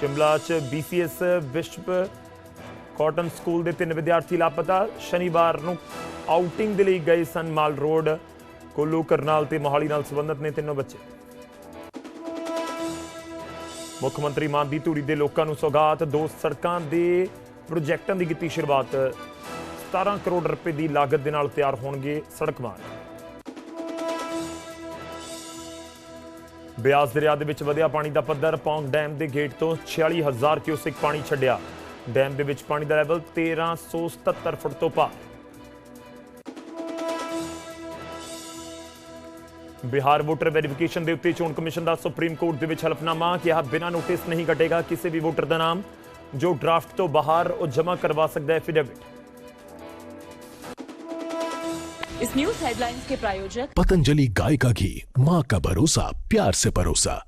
ਸ਼ਿਮਲਾ 'ਚ BCS ਵਿਸ਼ਵ cotton school ਦੇ ਤਿੰਨ ਵਿਦਿਆਰਥੀ ਲਾਪਤਾ। ਸ਼ਨੀਵਾਰ ਨੂੰ ਆਊਟਿੰਗ ਦੇ ਲਈ ਗਏ ਸਨ ਮਾਲ ਰੋਡ। ਕੋਲੂ, ਕਰਨਾਲ ਤੇ ਮੋਹਾਲੀ ਨਾਲ ਸੰਬੰਧਿਤ ਨੇ ਤਿੰਨੋਂ ਬੱਚੇ। ਮੁੱਖ ਮੰਤਰੀ ਮਾਨ ਦੀ ਧੂਰੀ ਦੇ ਲੋਕਾਂ ਨੂੰ ਸੌਗਾਤ। ਦੋ ਸੜਕਾਂ ਦੇ ਪ੍ਰੋਜੈਕਟਾਂ ਦੀ ਕੀਤੀ ਸ਼ੁਰੂਆਤ। 17 ਕਰੋੜ ਰੁਪਏ ਦੀ ਲਾਗਤ ਦੇ ਨਾਲ ਤਿਆਰ ਹੋਣਗੇ ਸੜਕ ਮਾਰਗ। ਬਿਆਸ ਦਰਿਆ ਦੇ ਵਿੱਚ ਵਧਿਆ ਪਾਣੀ ਦਾ ਪੱਧਰ, ਪੌਂਗ ਡੈਮ ਦੇ ਗੇਟ ਤੋਂ 46000 ਕਿਊਸਿਕ ਪਾਣੀ ਛੱਡਿਆ। ਡੈਮ ਦੇ ਵਿੱਚ ਪਾਣੀ ਦਾ ਲੈਵਲ 1377 ਫੁੱਟ ਤੋਂ ਪਾਰ। ਬਿਹਾਰ ਵੋਟਰ ਵੈਰੀਫਿਕੇਸ਼ਨ ਦੇ ਉੱਤੇ ਚੋਣ ਕਮਿਸ਼ਨ ਦਾ ਸੁਪਰੀਮ ਕੋਰਟ ਦੇ ਵਿੱਚ ਹਲਫਨਾਮਾ ਕਿਹਾ, ਬਿਨਾਂ ਨੋਟਿਸ ਨਹੀਂ ਕੱਟੇਗਾ ਕਿਸੇ ਵੀ ਵੋਟਰ ਦਾ ਨਾਮ। ਜੋ ਡਰਾਫਟ ਤੋਂ ਬਾਹਰ, ਉਹ ਜਮ੍ਹਾਂ ਕਰਵਾ ਸਕਦਾ ਹੈ ਐਫੀਡੇਵਿਟ इस न्यूज हेडलाइंस के प्रायोजक पतंजलि गाय का घी माँ का भरोसा प्यार से परोसा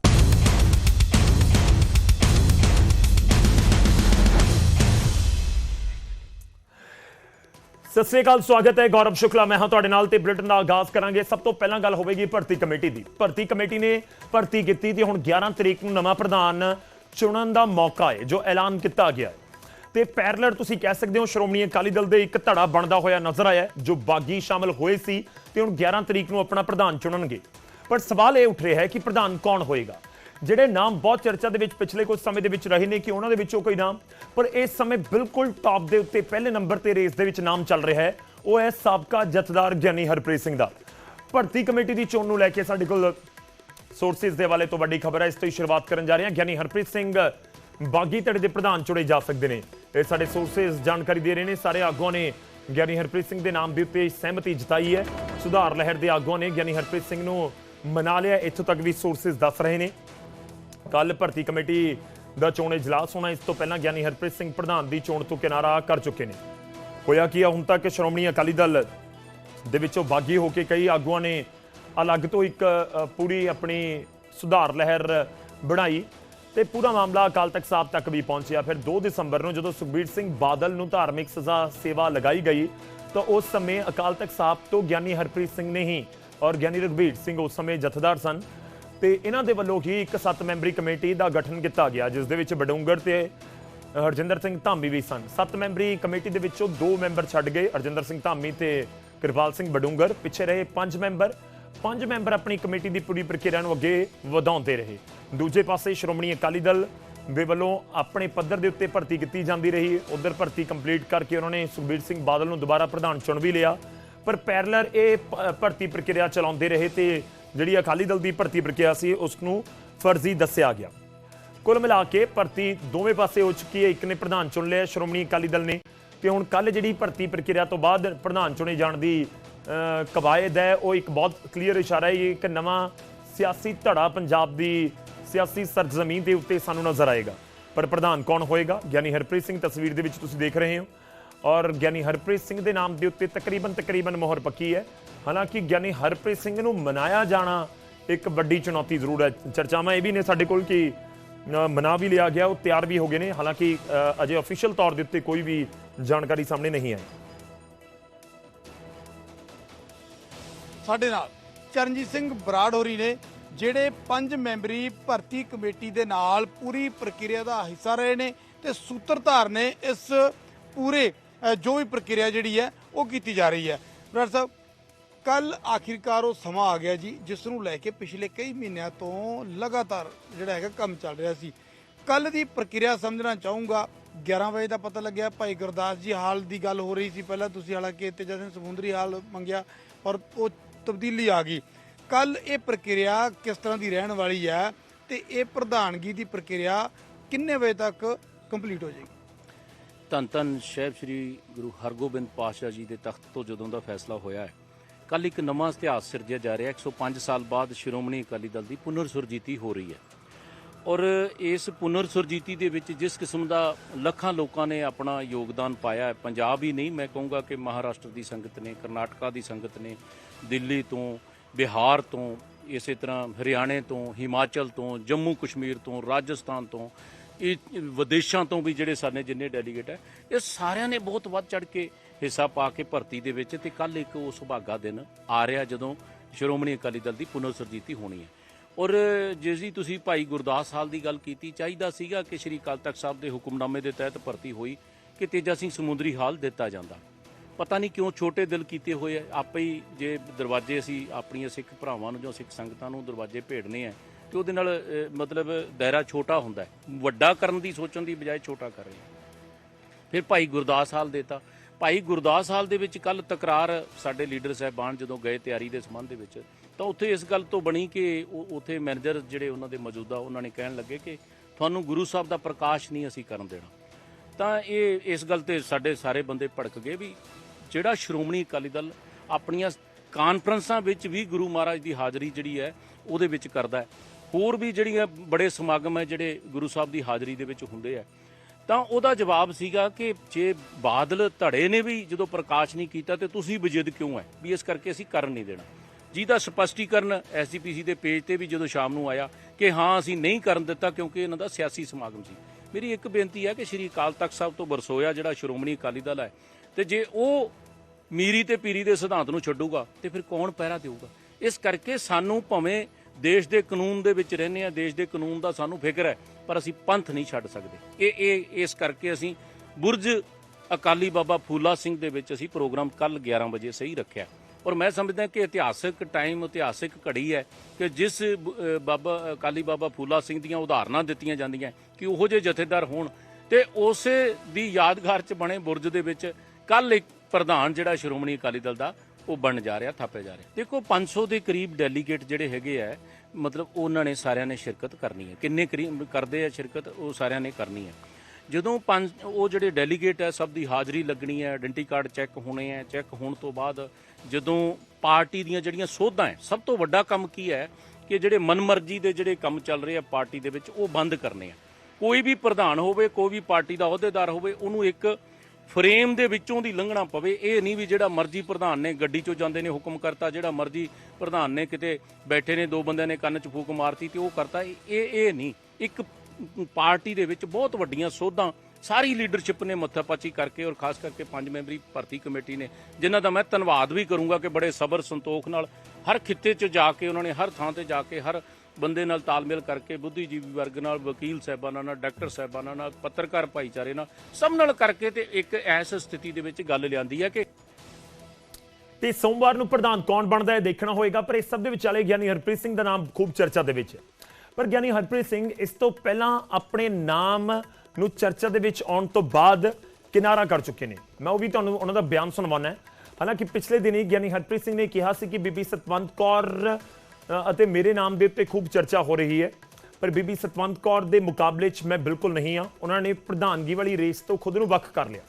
ਸਤਿ ਸ੍ਰੀ ਅਕਾਲ ਸਵਾਗਤ ਹੈ ਗੌਰਵ ਸ਼ੁਕਲਾ ਮੈਂ ਹਾਂ ਤੁਹਾਡੇ ਨਾਲ ਤੇ ਬੁਲੇਟਿਨ ਦਾ ਆਗਾਜ਼ ਕਰਾਂਗੇ ਸਭ ਤੋਂ ਪਹਿਲਾਂ ਗੱਲ ਹੋਵੇਗੀ ਭਰਤੀ ਕਮੇਟੀ ਦੀ ਭਰਤੀ ਕਮੇਟੀ ਨੇ ਭਰਤੀ ਕੀਤੀ ਤੇ ਹੁਣ 11 ਤਰੀਕ ਨੂੰ ਨਵਾਂ ਪ੍ਰਧਾਨ ਚੁਣਨ ਦਾ ਮੌਕਾ ਹੈ ਜੋ ਐਲਾਨ ਕੀਤਾ ਗਿਆ ਹੈ ਤੇ ਪੈਰਲਰ ਤੁਸੀਂ ਕਹਿ ਸਕਦੇ ਹੋ, ਸ਼੍ਰੋਮਣੀ ਅਕਾਲੀ ਦਲ ਦੇ ਇੱਕ ਧੜਾ ਬਣਦਾ ਹੋਇਆ ਨਜ਼ਰ ਆਇਆ ਜੋ ਬਾਗੀ ਸ਼ਾਮਲ ਹੋਏ ਸੀ ਤੇ ਹੁਣ 11 ਤਰੀਕ ਨੂੰ ਆਪਣਾ ਪ੍ਰਧਾਨ ਚੁਣਨਗੇ। ਪਰ ਸਵਾਲ ਇਹ ਉੱਠ ਰਿਹਾ ਹੈ ਕਿ ਪ੍ਰਧਾਨ ਕੌਣ ਹੋਏਗਾ? ਜਿਹੜੇ ਨਾਮ ਬਹੁਤ ਚਰਚਾ ਦੇ ਵਿੱਚ ਪਿਛਲੇ ਕੁਝ ਸਮੇਂ ਦੇ ਵਿੱਚ ਰਹੇ ਨੇ ਕਿ ਉਹਨਾਂ ਦੇ ਵਿੱਚੋਂ ਕੋਈ ਨਾਮ, ਪਰ ਇਸ ਸਮੇਂ ਬਿਲਕੁਲ ਟਾਪ ਦੇ ਉੱਤੇ ਪਹਿਲੇ ਨੰਬਰ ਤੇ ਰੇਸ ਦੇ ਵਿੱਚ ਨਾਮ ਚੱਲ ਰਿਹਾ ਹੈ। ਉਹ ਹੈ ਸਾਬਕਾ ਜਥੇਦਾਰ ਗਿਆਨੀ ਹਰਪ੍ਰੀਤ ਸਿੰਘ ਦਾ। ਭਰਤੀ ਕਮੇਟੀ ਦੀ ਚੋਣ ਨੂੰ ਲੈ ਕੇ ਸਾਡੇ ਕੋਲ ਸੋਰਸਿਸ ਦੇ ਵਾਲੇ ਤੋਂ ਵੱਡੀ ਖਬਰ ਹੈ। ਇਸ ਤੋਂ ਹੀ ਸ਼ੁਰੂਆਤ ਕਰਨ ਜਾ ਰਹੇ ਹਾਂ। ਗਿਆਨੀ ਹਰਪ੍ਰੀਤ ਸਿੰਘ ਬਾਗੀ ਧੜੇ ਦੇ ਪ੍ਰਧਾਨ ਚੁਣੇ ਜਾ ਸਕਦੇ ਨੇ। ਸਾਡੇ ਸੋਰਸਿਸ ਜਾਣਕਾਰੀ ਦੇ ਰਹੇ ਨੇ, ਸਾਰੇ ਆਗੂਆਂ ਨੇ ਗਿਆਨੀ ਹਰਪ੍ਰੀਤ ਸਿੰਘ ਦੇ ਨਾਮ ਦੇ ਉੱਤੇ ਸਹਿਮਤੀ ਜਤਾਈ ਹੈ। ਸੁਧਾਰ ਲਹਿਰ ਦੇ ਆਗੂਆਂ ਨੇ ਗਿਆਨੀ ਹਰਪ੍ਰੀਤ ਸਿੰਘ ਨੂੰ ਮਨਾ ਲਿਆ। ਇੱਥੋਂ ਤੱਕ ਵੀ ਸੋਰਸਿਸ ਦੱਸ ਰਹੇ ਨੇ। ਕੱਲ ਭਰਤੀ ਕਮੇਟੀ ਦਾ ਚੋਣ ਇਜਲਾਸ ਹੋਣਾ, ਇਸ ਤੋਂ ਪਹਿਲਾਂ ਗਿਆਨੀ ਹਰਪ੍ਰੀਤ ਸਿੰਘ ਪ੍ਰਧਾਨ ਦੀ ਚੋਣ ਤੋਂ ਕਿਨਾਰਾ ਕਰ ਚੁੱਕੇ ਨੇ। ਹੋਇਆ ਕੀ ਹੁਣ ਤੱਕ ਸ਼੍ਰੋਮਣੀ ਅਕਾਲੀ ਦਲ ਦੇ ਵਿੱਚੋਂ ਬਾਗੀ ਹੋ ਕੇ ਕਈ ਆਗੂਆਂ ਨੇ ਅਲੱਗ ਤੋਂ ਇੱਕ ਪੂਰੀ ਆਪਣੀ ਸੁਧਾਰ ਲਹਿਰ ਬਣਾਈ। ਤੇ ਪੂਰਾ ਮਾਮਲਾ ਅਕਾਲ ਤਖਤ ਸਾਹਿਬ ਤੱਕ ਵੀ ਪਹੁੰਚਿਆ। ਫਿਰ 2 ਦਸੰਬਰ ਨੂੰ ਜਦੋਂ ਸੁਖਬੀਰ ਸਿੰਘ ਬਾਦਲ ਨੂੰ ਧਾਰਮਿਕ ਸਜ਼ਾ ਸੇਵਾ ਲਗਾਈ ਗਈ, ਤਾਂ ਉਸ ਸਮੇਂ ਅਕਾਲ ਤਖਤ ਸਾਹਿਬ ਤੋਂ ਗਿਆਨੀ ਹਰਪ੍ਰੀਤ ਸਿੰਘ ਨੇ ਹੀ ਔਰ ਗਿਆਨੀ ਰਘਬੀਰ ਸਿੰਘ ਉਸ ਸਮੇਂ ਜਥੇਦਾਰ ਸਨ। ਤੇ ਇਹਨਾਂ ਦੇ ਵੱਲੋਂ ਹੀ ਇੱਕ ਸੱਤ ਮੈਂਬਰੀ ਕਮੇਟੀ ਦਾ ਗਠਨ ਕੀਤਾ ਗਿਆ, ਜਿਸ ਦੇ ਵਿੱਚ ਬਡੂੰਗਰ ਤੇ ਹਰਜਿੰਦਰ ਸਿੰਘ ਧਾਮੀ ਵੀ ਸਨ। ਸੱਤ ਮੈਂਬਰੀ ਕਮੇਟੀ ਦੇ ਵਿੱਚੋਂ ਦੋ ਮੈਂਬਰ ਛੱਡ ਗਏ, ਹਰਜਿੰਦਰ ਸਿੰਘ ਧਾਮੀ ਤੇ ਕਿਰਪਾਲ ਸਿੰਘ ਬਡੂੰਗਰ ਪਿੱਛੇ ਰਹੇ ਪੰਜ ਮੈਂਬਰ। ਪੰਜ ਮੈਂਬਰ ਆਪਣੀ ਕਮੇਟੀ ਦੀ ਪੂਰੀ ਪ੍ਰਕਿਰਿਆ ਨੂੰ ਅੱਗੇ ਵਧਾਉਂਦੇ ਰਹੇ। ਦੂਜੇ ਪਾਸੇ ਸ਼੍ਰੋਮਣੀ ਅਕਾਲੀ ਦਲ ਦੇ ਵੱਲੋਂ ਆਪਣੇ ਪੱਧਰ ਦੇ ਉੱਤੇ ਭਰਤੀ ਕੀਤੀ ਜਾਂਦੀ ਰਹੀ। ਉਧਰ ਭਰਤੀ ਕੰਪਲੀਟ ਕਰਕੇ ਉਹਨਾਂ ਨੇ ਸੁਖਬੀਰ ਸਿੰਘ ਬਾਦਲ ਨੂੰ ਦੁਬਾਰਾ ਪ੍ਰਧਾਨ ਚੁਣ ਵੀ ਲਿਆ। ਪਰ ਪੈਰਲਰ ਇਹ ਭਰਤੀ ਪ੍ਰਕਿਰਿਆ ਚਲਾਉਂਦੇ ਰਹੇ ਤੇ ਜਿਹੜੀ ਅਕਾਲੀ ਦਲ ਦੀ ਭਰਤੀ ਪ੍ਰਕਿਰਿਆ ਸੀ ਉਸ ਨੂੰ ਫਰਜ਼ੀ ਦੱਸਿਆ ਗਿਆ। ਕੁੱਲ ਮਿਲਾ ਕੇ ਭਰਤੀ ਦੋਵੇਂ ਪਾਸੇ ਹੋ ਚੁੱਕੀ ਹੈ। ਇੱਕ ਨੇ ਪ੍ਰਧਾਨ ਚੁਣ ਲਿਆ ਸ਼੍ਰੋਮਣੀ ਅਕਾਲੀ ਦਲ ਨੇ ਤੇ ਹੁਣ ਕੱਲ ਜਿਹੜੀ ਭਰਤੀ ਪ੍ਰਕਿਰਿਆ ਤੋਂ ਬਾਅਦ ਪ੍ਰਧਾਨ ਚੁਣੇ ਜਾਣ ਦੀ ਕਵਾਇਦ ਹੈ, ਉਹ ਇੱਕ ਬਹੁਤ ਕਲੀਅਰ ਇਸ਼ਾਰਾ ਹੈ ਇਹ ਇੱਕ ਨਵਾਂ ਸਿਆਸੀ ਧੜਾ ਪੰਜਾਬ ਦੀ ਸਿਆਸੀ ਸਰਜ਼ਮੀਨ ਦੇ ਉੱਤੇ ਸਾਨੂੰ ਨਜ਼ਰ ਆਏਗਾ। ਪਰ ਪ੍ਰਧਾਨ ਕੌਣ ਹੋਏਗਾ? ਗਿਆਨੀ ਹਰਪ੍ਰੀਤ ਸਿੰਘ ਤਸਵੀਰ ਦੇ ਵਿੱਚ ਤੁਸੀਂ ਦੇਖ ਰਹੇ ਹੋ। ਔਰ ਗਿਆਨੀ ਹਰਪ੍ਰੀਤ ਸਿੰਘ ਦੇ ਨਾਮ ਦੇ ਉੱਤੇ ਤਕਰੀਬਨ ਤਕਰੀਬਨ ਮੋਹਰ ਪੱਕੀ ਹੈ। ਹਾਲਾਂਕਿ ਗਿਆਨੀ ਹਰਪ੍ਰੀਤ ਸਿੰਘ ਨੂੰ ਮਨਾਇਆ ਜਾਣਾ ਇੱਕ ਵੱਡੀ ਚੁਣੌਤੀ ਜ਼ਰੂਰ ਹੈ। ਚਰਚਾਵਾਂ ਇਹ ਵੀ ਨੇ ਸਾਡੇ ਕੋਲ ਕਿ ਮਨਾ ਵੀ ਲਿਆ ਗਿਆ, ਉਹ ਤਿਆਰ ਵੀ ਹੋ ਗਏ ਨੇ। ਹਾਲਾਂਕਿ ਅਜੇ ਅਫੀਸ਼ੀਅਲ ਤੌਰ ਦੇ ਉੱਤੇ ਕੋਈ ਵੀ ਜਾਣਕਾਰੀ ਸਾਹਮਣੇ ਨਹੀਂ ਆਈ। ਸਾਡੇ ਨਾਲ ਚਰਨਜੀਤ ਸਿੰਘ ਬਰਾੜ ਹੋਰੀ ਨੇ, ਜਿਹੜੇ ਪੰਜ ਮੈਂਬਰੀ ਭਰਤੀ ਕਮੇਟੀ ਦੇ ਨਾਲ ਪੂਰੀ ਪ੍ਰਕਿਰਿਆ ਦਾ ਹਿੱਸਾ ਰਹੇ ਨੇ ਤੇ ਸੂਤਰਧਾਰ ਨੇ ਇਸ ਪੂਰੇ ਜੋ ਵੀ ਪ੍ਰਕਿਰਿਆ ਜਿਹੜੀ ਹੈ, ਉਹ ਕੀਤੀ ਜਾ ਰਹੀ ਹੈ। ਬਰਾੜ ਸਾਹਿਬ, ਕੱਲ ਆਖਿਰਕਾਰ ਉਹ ਸਮਾਂ ਆ ਗਿਆ ਜੀ, ਜਿਸ ਨੂੰ ਲੈ ਕੇ ਪਿਛਲੇ ਕਈ ਮਹੀਨਿਆਂ ਤੋਂ ਲਗਾਤਾਰ ਜਿਹੜਾ ਹੈਗਾ ਕੰਮ ਚੱਲ ਰਿਹਾ ਸੀ। ਕੱਲ ਦੀ ਪ੍ਰਕਿਰਿਆ ਸਮਝਣਾ ਚਾਹੂੰਗਾ 11 ਵਜੇ ਦਾ ਪਤਾ ਲੱਗਿਆ, ਭਾਈ ਗੁਰਦਾਸ ਜੀ ਹਾਲ ਦੀ ਗੱਲ ਹੋ ਰਹੀ ਸੀ ਪਹਿਲਾਂ, ਤੁਸੀਂ ਹਾਲਾਂਕਿ ਤੇਜਾ ਸਿੰਘ ਸਮੁੰਦਰੀ ਹਾਲ ਮੰਗਿਆ, ਔਰ ਉਹ ਤਬਦੀਲੀ ਆ ਗਈ। ਕੱਲ ਇਹ ਪ੍ਰਕਿਰਿਆ ਕਿਸ ਤਰ੍ਹਾਂ ਦੀ ਰਹਿਣ ਵਾਲੀ ਹੈ ਤੇ ਇਹ ਪ੍ਰਧਾਨਗੀ ਦੀ ਪ੍ਰਕਿਰਿਆ ਕਿੰਨੇ ਵਜੇ ਤੱਕ ਕੰਪਲੀਟ ਹੋ ਜਾਏਗੀ? ਧੰਨ ਧੰਨ ਸਾਹਿਬ ਸ੍ਰੀ ਗੁਰੂ ਹਰਗੋਬਿੰਦ ਪਾਤਸ਼ਾਹ ਜੀ ਦੇ ਤਖਤ ਤੋਂ ਜਦੋਂ ਦਾ ਫੈਸਲਾ ਹੋਇਆ ਹੈ। ਕੱਲ ਇੱਕ ਨਵਾਂ ਇਤਿਹਾਸ ਸਿਰਜਿਆ ਜਾ ਰਿਹਾ ਹੈ। 105 ਸਾਲ ਬਾਅਦ ਸ਼੍ਰੋਮਣੀ ਅਕਾਲੀ ਦਲ ਦੀ ਪੁਨਰ ਸੁਰਜੀਤੀ ਹੋ ਰਹੀ ਹੈ। ਔਰ ਇਸ ਪੁਨਰ ਸੁਰਜੀਤੀ ਦੇ ਵਿੱਚ ਜਿਸ ਕਿਸਮ ਦਾ ਲੱਖਾਂ ਲੋਕਾਂ ਨੇ ਆਪਣਾ ਯੋਗਦਾਨ ਪਾਇਆ ਹੈ, ਪੰਜਾਬ ਹੀ ਨਹੀਂ, ਮੈਂ ਕਹੂੰਗਾ ਕਿ ਮਹਾਰਾਸ਼ਟਰ ਦੀ ਸੰਗਤ ਨੇ, ਕਰਨਾਟਕਾ ਦੀ ਸੰਗਤ ਨੇ ਦਿੱਲੀ ਤੋਂ, ਬਿਹਾਰ ਤੋਂ, ਇਸੇ ਤਰ੍ਹਾਂ ਹਰਿਆਣੇ ਤੋਂ, ਹਿਮਾਚਲ ਤੋਂ, ਜੰਮੂ ਕਸ਼ਮੀਰ ਤੋਂ, ਰਾਜਸਥਾਨ ਤੋਂ, ਇਹ ਵਿਦੇਸ਼ਾਂ ਤੋਂ ਵੀ ਜਿਹੜੇ ਸਾਡੇ ਜਿੰਨੇ ਡੈਲੀਗੇਟ ਹੈ, ਇਹ ਸਾਰਿਆਂ ਨੇ ਬਹੁਤ ਵੱਧ ਚੜ ਕੇ ਹਿੱਸਾ ਪਾ ਕੇ ਭਰਤੀ ਦੇ ਵਿੱਚ ਤੇ ਕੱਲ ਇੱਕ ਉਹ ਸੁਭਾਗਾ ਦਿਨ ਆ ਰਿਹਾ ਜਦੋਂ ਸ਼੍ਰੋਮਣੀ ਅਕਾਲੀ ਦਲ ਦੀ ਪੁਨਰ ਸੁਰਜੀਤੀ ਹੋਣੀ ਹੈ। ਔਰ ਜਿਸ ਦੀ ਤੁਸੀਂ ਭਾਈ ਗੁਰਦਾਸ ਹਾਲ ਦੀ ਗੱਲ ਕੀਤੀ, ਚਾਹੀਦਾ ਸੀਗਾ ਕਿ ਸ਼੍ਰੀ ਅਕਾਲ ਤਖਤ ਸਾਹਿਬ ਦੇ ਹੁਕਮਨਾਮੇ ਦੇ ਤਹਿਤ ਭਰਤੀ ਹੋਈ ਕਿ ਤੇਜਾ ਸਿੰਘ ਸਮੁੰਦਰੀ ਹਾਲ ਦਿੱਤਾ ਜਾਂਦਾ। ਪਤਾ ਨਹੀਂ ਕਿਉਂ ਛੋਟੇ ਦਿਲ ਕੀਤੇ ਹੋਏ ਆ। ਆਪੇ ਹੀ ਜੇ ਦਰਵਾਜ਼ੇ ਅਸੀਂ ਆਪਣੀਆਂ ਸਿੱਖ ਭਰਾਵਾਂ ਨੂੰ ਜਾਂ ਸਿੱਖ ਸੰਗਤਾਂ ਨੂੰ ਦਰਵਾਜ਼ੇ ਭੇੜਨੇ ਆ, ਤੇ ਉਹਦੇ ਨਾਲ ਮਤਲਬ ਦਾਇਰਾ ਛੋਟਾ ਹੁੰਦਾ ਹੈ। ਵੱਡਾ ਕਰਨ ਦੀ ਸੋਚਣ ਦੀ ਬਜਾਏ ਛੋਟਾ ਕਰ ਰਹੇ ਫਿਰ ਭਾਈ ਗੁਰਦਾਸ ਹਾਲ ਦੇਤਾ ਭਾਈ ਗੁਰਦਾਸ ਹਾਲ ਦੇ ਵਿੱਚ ਕੱਲ ਤਕਰਾਰ ਸਾਡੇ ਲੀਡਰ ਸਾਹਿਬਾਨ ਜਦੋਂ ਗਏ ਤਿਆਰੀ ਦੇ ਸੰਬੰਧ ਦੇ ਵਿੱਚ, ਤਾਂ ਉੱਥੇ ਇਸ ਗੱਲ ਤੋਂ ਬਣੀ ਕਿ ਉਹ, ਉੱਥੇ ਮੈਨੇਜਰ ਜਿਹੜੇ ਉਹਨਾਂ ਦੇ ਮੌਜੂਦਾ, ਉਹਨਾਂ ਨੇ ਕਹਿਣ ਲੱਗੇ ਕਿ ਤੁਹਾਨੂੰ ਗੁਰੂ ਸਾਹਿਬ ਦਾ ਪ੍ਰਕਾਸ਼ ਨਹੀਂ ਅਸੀਂ ਕਰਨ ਦੇਣਾ। ਤਾਂ ਇਹ, ਇਸ ਗੱਲ ਤੇ ਸਾਡੇ ਸਾਰੇ ਬੰਦੇ ਭੜਕ ਗਏ ਵੀ ਜਿਹੜਾ ਸ਼੍ਰੋਮਣੀ ਅਕਾਲੀ ਦਲ ਆਪਣੀਆਂ ਕਾਨਫਰੰਸਾਂ ਵਿੱਚ ਵੀ ਗੁਰੂ ਮਹਾਰਾਜ ਦੀ ਹਾਜ਼ਰੀ ਜਿਹੜੀ ਹੈ, ਉਹਦੇ ਵਿੱਚ ਕਰਦਾ ਹੈ। ਹੋਰ ਵੀ ਜਿਹੜੀਆਂ ਬੜੇ ਸਮਾਗਮ ਹੈ, ਜਿਹੜੇ ਗੁਰੂ ਸਾਹਿਬ ਦੀ ਹਾਜ਼ਰੀ ਦੇ ਵਿੱਚ ਹੁੰਦੇ ਆ ਤਾਂ ਉਹਦਾ ਜਵਾਬ ਸੀਗਾ ਕਿ ਜੇ ਬਾਦਲ ਧੜੇ ਨੇ ਵੀ ਜਦੋਂ ਪ੍ਰਕਾਸ਼ ਨਹੀਂ ਕੀਤਾ ਤੇ ਤੁਸੀਂ ਬਜਿੱਦ ਕਿਉਂ ਹੈ? ਵੀ ਇਸ ਕਰਕੇ ਅਸੀਂ ਕਰਨ ਨਹੀਂ ਦੇਣਾ। ਜਿਹਦਾ ਸਪਸ਼ਟੀਕਰਨ ਐਸਜੀਪੀਸੀ ਦੇ ਪੇਜ ਤੇ ਵੀ ਜਦੋਂ ਸ਼ਾਮ ਨੂੰ ਆਇਆ ਕਿ ਹਾਂ, ਅਸੀਂ ਨਹੀਂ ਕਰਨ ਦਿੱਤਾ ਕਿਉਂਕਿ ਇਹਨਾਂ ਦਾ ਸਿਆਸੀ ਸਮਾਗਮ ਸੀ। ਮੇਰੀ ਇੱਕ ਬੇਨਤੀ ਹੈ ਕਿ ਸ਼੍ਰੀ ਅਕਾਲ ਤਖਤ ਸਾਹਿਬ ਤੋਂ ਬਰਸੋਇਆ ਜਿਹੜਾ ਸ਼੍ਰੋਮਣੀ ਅਕਾਲੀ ਦਲ ਹੈ ਤੇ ਜੇ ਉਹ ਮੀਰੀ ਤੇ ਪੀਰੀ ਦੇ ਸਿਧਾਂਤ ਨੂੰ ਛੱਡੂਗਾ, ਤੇ ਫਿਰ ਕੌਣ ਪਹਿਰਾ ਦੇਊਗਾ? ਇਸ ਕਰਕੇ ਸਾਨੂੰ ਭਾਵੇਂ ਦੇਸ਼ ਦੇ ਕਾਨੂੰਨ ਦੇ ਵਿੱਚ ਰਹਿੰਦੇ ਆ ਦੇਸ਼ ਦੇ ਕਾਨੂੰਨ ਦਾ ਸਾਨੂੰ ਫਿਕਰ ਹੈ, ਪਰ ਅਸੀਂ ਪੰਥ ਨਹੀਂ ਛੱਡ ਸਕਦੇ। ਇਹ ਇਹ, ਇਸ ਕਰਕੇ ਅਸੀਂ ਬੁਰਜ ਅਕਾਲੀ ਬਾਬਾ ਫੂਲਾ ਸਿੰਘ ਦੇ ਵਿੱਚ ਅਸੀਂ ਪ੍ਰੋਗਰਾਮ ਕੱਲ 11 ਵਜੇ ਸਹੀ ਰੱਖਿਆ। ਔਰ ਮੈਂ ਸਮਝਦਾ ਕਿ ਇਤਿਹਾਸਿਕ ਟਾਈਮ ਇਤਿਹਾਸਿਕ ਘੜੀ ਹੈ ਕਿ ਜਿਸ ਬ- ਬਾਬਾ, ਅਕਾਲੀ ਬਾਬਾ ਫੂਲਾ ਸਿੰਘ ਦੀਆਂ ਉਦਾਹਰਨਾਂ ਦਿੱਤੀਆਂ ਜਾਂਦੀਆਂ, ਕਿ ਉਹੋ ਜਿਹੇ ਜਥੇਦਾਰ ਹੋਣ। ਤੇ ਉਸੇ ਦੀ ਯਾਦਗਾਰ ਚ ਬਣੇ ਬੁਰਜ ਦੇ ਵਿੱਚ ਕੱਲ ਇੱਕ ਪ੍ਰਧਾਨ ਜਿਹੜਾ ਸ਼੍ਰੋਮਣੀ ਅਕਾਲੀ ਦਲ ਦਾ, ਉਹ ਬਣ ਜਾ ਰਿਹਾ, ਥਾਪਿਆ ਜਾ ਰਿਹਾ। ਦੇਖੋ 500 ਦੇ ਕਰੀਬ ਡੈਲੀਗੇਟ ਜਿਹੜੇ ਹੈਗੇ ਆ, ਮਤਲਬ ਉਹਨਾਂ ਨੇ ਸਾਰਿਆਂ ਨੇ ਸ਼ਿਰਕਤ ਕਰਨੀ ਹੈ। ਕਿੰਨੇ ਕਰੀਬ ਕਰਦੇ ਆ ਸ਼ਿਰਕਤ, ਉਹ ਸਾਰਿਆਂ ਨੇ ਕਰਨੀ ਹੈ। ਜਦੋਂ ਪੰਜ, ਉਹ ਜਿਹੜੇ ਡੈਲੀਗੇਟ ਹੈ ਸਭ ਦੀ ਹਾਜ਼ਰੀ ਲੱਗਣੀ ਹੈ ਆਇਡੈਂਟੀ ਕਾਰਡ ਚੈੱਕ ਹੋਣੇ ਹੈ ਚੈੱਕ ਹੋਣ ਤੋਂ ਬਾਅਦ ਜਦੋਂ ਪਾਰਟੀ ਦੀਆਂ ਜਿਹੜੀਆਂ ਸੋਧਾਂ ਹੈ, ਸਭ ਤੋਂ ਵੱਡਾ ਕੰਮ ਕੀ ਹੈ ਕਿ ਜਿਹੜੇ ਮਨਮਰਜ਼ੀ ਦੇ ਜਿਹੜੇ ਕੰਮ ਚੱਲ ਰਹੇ ਆ ਪਾਰਟੀ ਦੇ ਵਿੱਚ, ਉਹ ਬੰਦ ਕਰਨੇ ਆ। ਕੋਈ ਵੀ ਪ੍ਰਧਾਨ ਹੋਵੇ, ਕੋਈ ਵੀ ਪਾਰਟੀ ਦਾ ਅਹੁਦੇਦਾਰ ਹੋਵੇ, ਉਹਨੂੰ ਇੱਕ ਫਰੇਮ ਦੇ ਵਿੱਚੋਂ ਦੀ ਲੰਘਣਾ ਪਵੇ, ਇਹ ਨਹੀਂ ਵੀ ਜਿਹੜਾ ਮਰਜ਼ੀ ਪ੍ਰਧਾਨ ਨੇ ਗੱਡੀ 'ਚੋਂ ਜਾਂਦੇ ਨੇ ਹੁਕਮ ਕਰਤਾ, ਜਿਹੜਾ ਮਰਜ਼ੀ ਪ੍ਰਧਾਨ ਨੇ ਕਿਤੇ ਬੈਠੇ ਨੇ, ਦੋ ਬੰਦਿਆਂ ਨੇ ਕੰਨ 'ਚ ਫੂਕ ਮਾਰਤੀ ਤੇ ਉਹ ਕਰਤਾ, ਇਹ ਇਹ ਨਹੀਂ। ਇੱਕ ਪਾਰਟੀ ਦੇ ਵਿੱਚ ਬਹੁਤ ਵੱਡੀਆਂ ਸੋਧਾਂ ਸਾਰੀ ਲੀਡਰਸ਼ਿਪ ਨੇ ਮੱਥਾਪਾਚੀ ਕਰਕੇ ਔਰ ਖਾਸ ਕਰਕੇ ਪੰਜ ਮੈਂਬਰੀ ਭਰਤੀ ਕਮੇਟੀ ਨੇ, ਜਿਨ੍ਹਾਂ ਦਾ ਮੈਂ ਧੰਨਵਾਦ ਵੀ ਕਰੂੰਗਾ ਕਿ ਬੜੇ ਸਬਰ ਸੰਤੋਖ ਨਾਲ ਹਰ ਖਿੱਤੇ 'ਚ ਜਾ ਕੇ, ਉਹਨਾਂ ਨੇ ਹਰ ਥਾਂ ਤੇ ਜਾ ਕੇ, ਹਰ ਬੰਦੇ ਨਾਲ ਤਾਲਮੇਲ ਕਰਕੇ ਬੁੱਧੀਜੀਵੀ ਵਰਗ ਨਾਲ, ਵਕੀਲ ਸਾਹਿਬਾਨਾਂ ਨਾਲ, ਡਾਕਟਰ ਸਾਹਿਬਾਨਾਂ ਨਾਲ, ਪੱਤਰਕਾਰ ਭਾਈਚਾਰੇ ਨਾਲ, ਸਭ ਨਾਲ ਕਰਕੇ ਤੇ ਇੱਕ ਐਸ ਸਥਿਤੀ ਦੇ ਵਿੱਚ ਗੱਲ ਲਿਆਂਦੀ ਹੈ ਕਿ ਤੇ ਸੋਮਵਾਰ ਨੂੰ ਪ੍ਰਧਾਨ ਕੌਣ ਬਣਦਾ ਹੈ ਦੇਖਣਾ ਹੋਏਗਾ, ਪਰ ਇਸ ਸਭ ਦੇ ਵਿਚਾਲੇ ਗਿਆਨੀ ਹਰਪ੍ਰੀਤ ਸਿੰਘ ਦਾ ਨਾਮ ਖੂਬ ਚਰਚਾ ਦੇ ਵਿੱਚ। ਹੈ ਪਰ ਗਿਆਨੀ ਹਰਪ੍ਰੀਤ ਸਿੰਘ, ਇਸ ਤੋਂ ਪਹਿਲਾਂ ਆਪਣੇ ਨਾਮ ਨੂੰ ਚਰਚਾ ਦੇ ਵਿੱਚ ਆਉਣ ਤੋਂ ਬਾਅਦ ਕਿਨਾਰਾ ਕਰ ਚੁੱਕੇ ਨੇ। ਮੈਂ ਉਹ ਵੀ ਤੁਹਾਨੂੰ ਉਹਨਾਂ ਦਾ ਬਿਆਨ ਸੁਣਵਾਉਣਾ ਹੈ। ਹਾਲਾਂਕਿ ਪਿਛਲੇ ਦਿਨੀ ਗਿਆਨੀ ਹਰਪ੍ਰੀਤ ਸਿੰਘ ਨੇ ਕਿਹਾ ਸੀ ਕਿ ਬੀਬੀ ਸਤਵੰਤ ਕੌਰ ਅਤੇ ਮੇਰੇ ਨਾਮ ਦੇ ਉੱਤੇ ਖੂਬ ਚਰਚਾ ਹੋ ਰਹੀ ਹੈ। ਪਰ ਬੀਬੀ ਸਤਵੰਤ ਕੌਰ ਦੇ ਮੁਕਾਬਲੇ 'ਚ ਮੈਂ ਬਿਲਕੁਲ ਨਹੀਂ ਹਾਂ। ਉਹਨਾਂ ਨੇ ਪ੍ਰਧਾਨਗੀ ਵਾਲੀ ਰੇਸ ਤੋਂ ਖੁਦ ਨੂੰ ਵੱਖ ਕਰ ਲਿਆ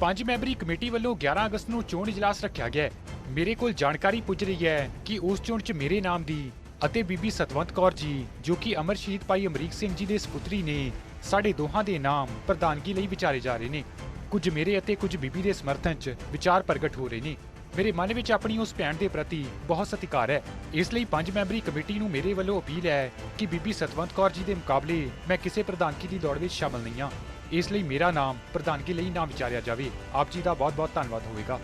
ਪੰਜ ਮੈਂਬਰੀ ਕਮੇਟੀ ਵੱਲੋਂ 11 ਅਗਸਤ ਨੂੰ ਚੋਣ ਇਜਲਾਸ ਰੱਖਿਆ ਗਿਆ ਹੈ। ਮੇਰੇ ਕੋਲ ਜਾਣਕਾਰੀ ਪੁੱਜ ਰਹੀ ਹੈ ਕਿ ਉਸ ਚੋਣ 'ਚ ਮੇਰੇ ਨਾਮ ਦੀ ਅਤੇ ਬੀਬੀ ਸਤਵੰਤ ਕੌਰ ਜੀ, ਜੋ ਕਿ ਅਮਰ ਸ਼ਹੀਦ ਭਾਈ ਅਮਰੀਕ ਸਿੰਘ ਜੀ ਦੇ ਸੁਪੁੱਤਰੀ ਨੇ, ਸਾਡੇ ਦੋਹਾਂ ਦੇ ਨਾਮ ਪ੍ਰਧਾਨਗੀ ਲਈ ਵਿਚਾਰੇ ਜਾ ਰਹੇ ਨੇ। ਕੁਝ ਮੇਰੇ ਅਤੇ ਕੁਝ ਬੀਬੀ ਦੇ ਸਮਰਥਨ 'ਚ ਵਿਚਾਰ ਪ੍ਰਗਟ ਹੋ ਰਹੇ ਨੇ। ਮੇਰੇ ਮਨ ਵਿੱਚ ਆਪਣੀ ਉਸ ਭੈਣ ਦੇ ਪ੍ਰਤੀ ਬਹੁਤ ਸਤਿਕਾਰ ਹੈ। ਇਸ ਲਈ ਪੰਜ ਮੈਂਬਰੀ ਕਮੇਟੀ ਨੂੰ ਮੇਰੇ ਵੱਲੋਂ ਅਪੀਲ ਹੈ ਕਿ ਬੀਬੀ ਸਤਵੰਤ ਕੌਰ ਜੀ ਦੇ ਮੁਕਾਬਲੇ ਮੈਂ ਕਿਸੇ ਪ੍ਰਧਾਨਗੀ ਦੀ ਦੌੜ ਵਿੱਚ ਸ਼ਾਮਲ ਨਹੀਂ ਹਾਂ। ਇਸ ਲਈ ਮੇਰਾ ਨਾਮ ਪ੍ਰਧਾਨਗੀ ਲਈ ਨਾ ਵਿਚਾਰਿਆ ਜਾਵੇ। ਆਪ ਜੀ ਦਾ ਬਹੁਤ ਬਹੁਤ ਧੰਨਵਾਦ ਹੋਵੇਗਾ।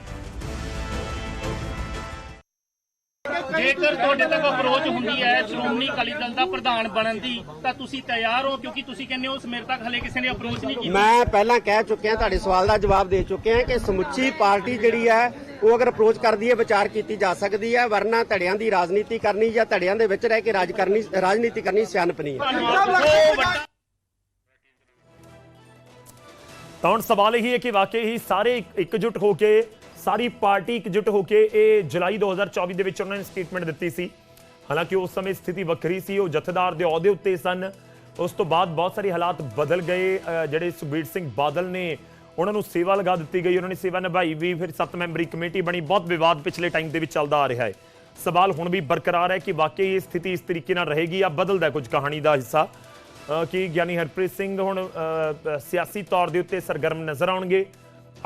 ਜੇਕਰ ਤੁਹਾਡੇ ਤੱਕ ਅਪਰੋਚ ਹੁੰਦੀ ਹੈ ਸ਼੍ਰੋਮਣੀ ਅਕਾਲੀ ਦਲ ਦਾ ਪ੍ਰਧਾਨ ਬਣਨ ਦੀ ਤਾਂ ਤੁਸੀਂ ਤਿਆਰ ਹੋ ਕਿਉਂਕਿ ਤੁਸੀਂ ਕਹਿੰਦੇ ਹੋ ਉਸ ਮੇਰੇ ਤੱਕ ਹਲੇ ਕਿਸੇ ਨੇ ਅਪਰੋਚ ਨਹੀਂ ਕੀਤੀ। ਮੈਂ ਪਹਿਲਾਂ ਕਹਿ ਚੁੱਕਿਆ ਤੁਹਾਡੇ ਸਵਾਲ ਦਾ ਜਵਾਬ ਦੇ ਚੁੱਕੇ ਹਾਂ ਕਿ ਸਮੁੱਚੀ ਪਾਰਟੀ ਜਿਹੜੀ ਹੈ ਉਹ ਅਗਰ ਅਪਰੋਚ ਕਰਦੀ ਹੈ, ਵਿਚਾਰ ਕੀਤੀ ਜਾ ਸਕਦੀ ਹੈ, ਵਰਨਾ ਧੜਿਆਂ ਦੀ ਰਾਜਨੀਤੀ ਕਰਨੀ ਜਾਂ ਧੜਿਆਂ ਦੇ ਵਿੱਚ ਰਹਿ ਕੇ ਰਾਜ ਕਰਨੀ, ਰਾਜਨੀਤੀ ਕਰਨੀ ਸਿਆਣਪ ਨਹੀਂ ਹੈ। ਤਾਂ ਹੁਣ ਸਵਾਲ ਇਹੀ ਹੈ ਕਿ ਵਾਕਈ ਹੀ ਸਾਰੇ ਇੱਕ- ਇਕਜੁੱਟ ਹੋ ਕੇ, ਸਾਰੀ ਪਾਰਟੀ ਇਕਜੁੱਟ ਹੋ ਕੇ ਇਹ ਜੁਲਾਈ 2024 ਦੇ ਵਿੱਚ ਉਹਨਾਂ ਨੇ ਸਟੇਟਮੈਂਟ ਦਿੱਤੀ ਸੀ। ਹਾਲਾਂਕਿ ਉਸ ਸਮੇਂ ਸਥਿਤੀ ਵੱਖਰੀ ਸੀ, ਉਹ ਜਥੇਦਾਰ ਦੇ ਅਹੁਦੇ ਉੱਤੇ ਸਨ। ਉਸ ਤੋਂ ਬਾਅਦ ਬਹੁਤ ਸਾਰੇ ਹਾਲਾਤ ਬਦਲ ਗਏ। ਅਹ ਜਿਹੜੇ ਸੁਖਬੀਰ ਸਿੰਘ ਬਾਦਲ ਨੇ ਉਹਨਾਂ ਨੂੰ ਸੇਵਾ ਲਗਾ ਦਿੱਤੀ ਗਈ, ਉਹਨਾਂ ਨੇ ਸੇਵਾ ਨਿਭਾਈ ਵੀ, ਫਿਰ ਸੱਤ ਮੈਂਬਰੀ ਕਮੇਟੀ ਬਣੀ, ਬਹੁਤ ਵਿਵਾਦ ਪਿਛਲੇ ਟਾਈਮ ਦੇ ਵਿੱਚ ਚੱਲਦਾ ਆ ਰਿਹਾ ਹੈ। ਸਵਾਲ ਹੁਣ ਵੀ ਬਰਕਰਾਰ ਹੈ ਕਿ ਵਾਕਈ ਇਹ ਸਥਿਤੀ ਇਸ ਤਰੀਕੇ ਨਾਲ ਰਹੇਗੀ ਜਾਂ ਬਦਲਦਾ ਕੁਝ ਕਹਾਣੀ ਦਾ ਹਿੱਸਾ? ਕਿ ਗਿਆਨੀ ਹਰਪ੍ਰੀਤ ਸਿੰਘ ਹੁਣ ਸਿਆਸੀ ਤੌਰ ਦੇ ਉੱਤੇ ਸਰਗਰਮ ਨਜ਼ਰ ਆਉਣਗੇ?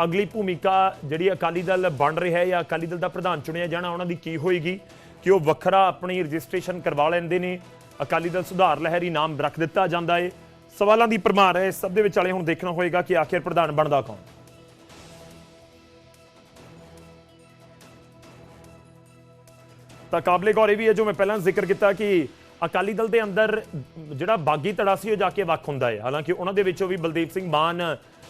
ਅਗਲੀ ਭੂਮਿਕਾ ਜਿਹੜੀ ਅਕਾਲੀ ਦਲ ਬਣ ਰਿਹਾ ਹੈ ਜਾਂ ਅਕਾਲੀ ਦਲ ਦਾ ਪ੍ਰਧਾਨ ਚੁਣਿਆ ਜਾਣਾ, ਉਹਨਾਂ ਦੀ ਕੀ ਹੋਏਗੀ? ਕਿ ਉਹ ਵੱਖਰਾ ਆਪਣੀ ਰਜਿਸਟ੍ਰੇਸ਼ਨ ਕਰਵਾ ਲੈਂਦੇ ਨੇ? ਅਕਾਲੀ ਦਲ ਸੁਧਾਰ ਲਹਿਰੀ ਨਾਮ ਰੱਖ ਦਿੱਤਾ ਜਾਂਦਾ ਹੈ ਸਵਾਲਾਂ ਦੀ ਭਰਮਾਰ ਹੈ। ਇਸ ਸਭ ਦੇ ਵਿਚਾਲੇ ਹੁਣ ਦੇਖਣਾ ਹੋਏਗਾ ਕਿ ਆਖਿਰ ਪ੍ਰਧਾਨ ਬਣਦਾ ਕੌਣ। ਤਾਂ ਕਾਬਲੇ ਗੌਰ ਇਹ ਵੀ ਹੈ, ਜੋ ਮੈਂ ਪਹਿਲਾਂ ਜ਼ਿਕਰ ਕੀਤਾ ਕਿ ਅਕਾਲੀ ਦਲ ਦੇ ਅੰਦਰ ਜਿਹੜਾ ਬਾਗੀ ਧੜਾ ਸੀ, ਉਹ ਜਾ ਕੇ ਵੱਖ ਹੁੰਦਾ ਹੈ। ਹਾਲਾਂਕਿ ਉਹਨਾਂ ਦੇ ਵਿੱਚੋਂ ਵੀ ਬਲਦੇਵ ਸਿੰਘ ਮਾਨ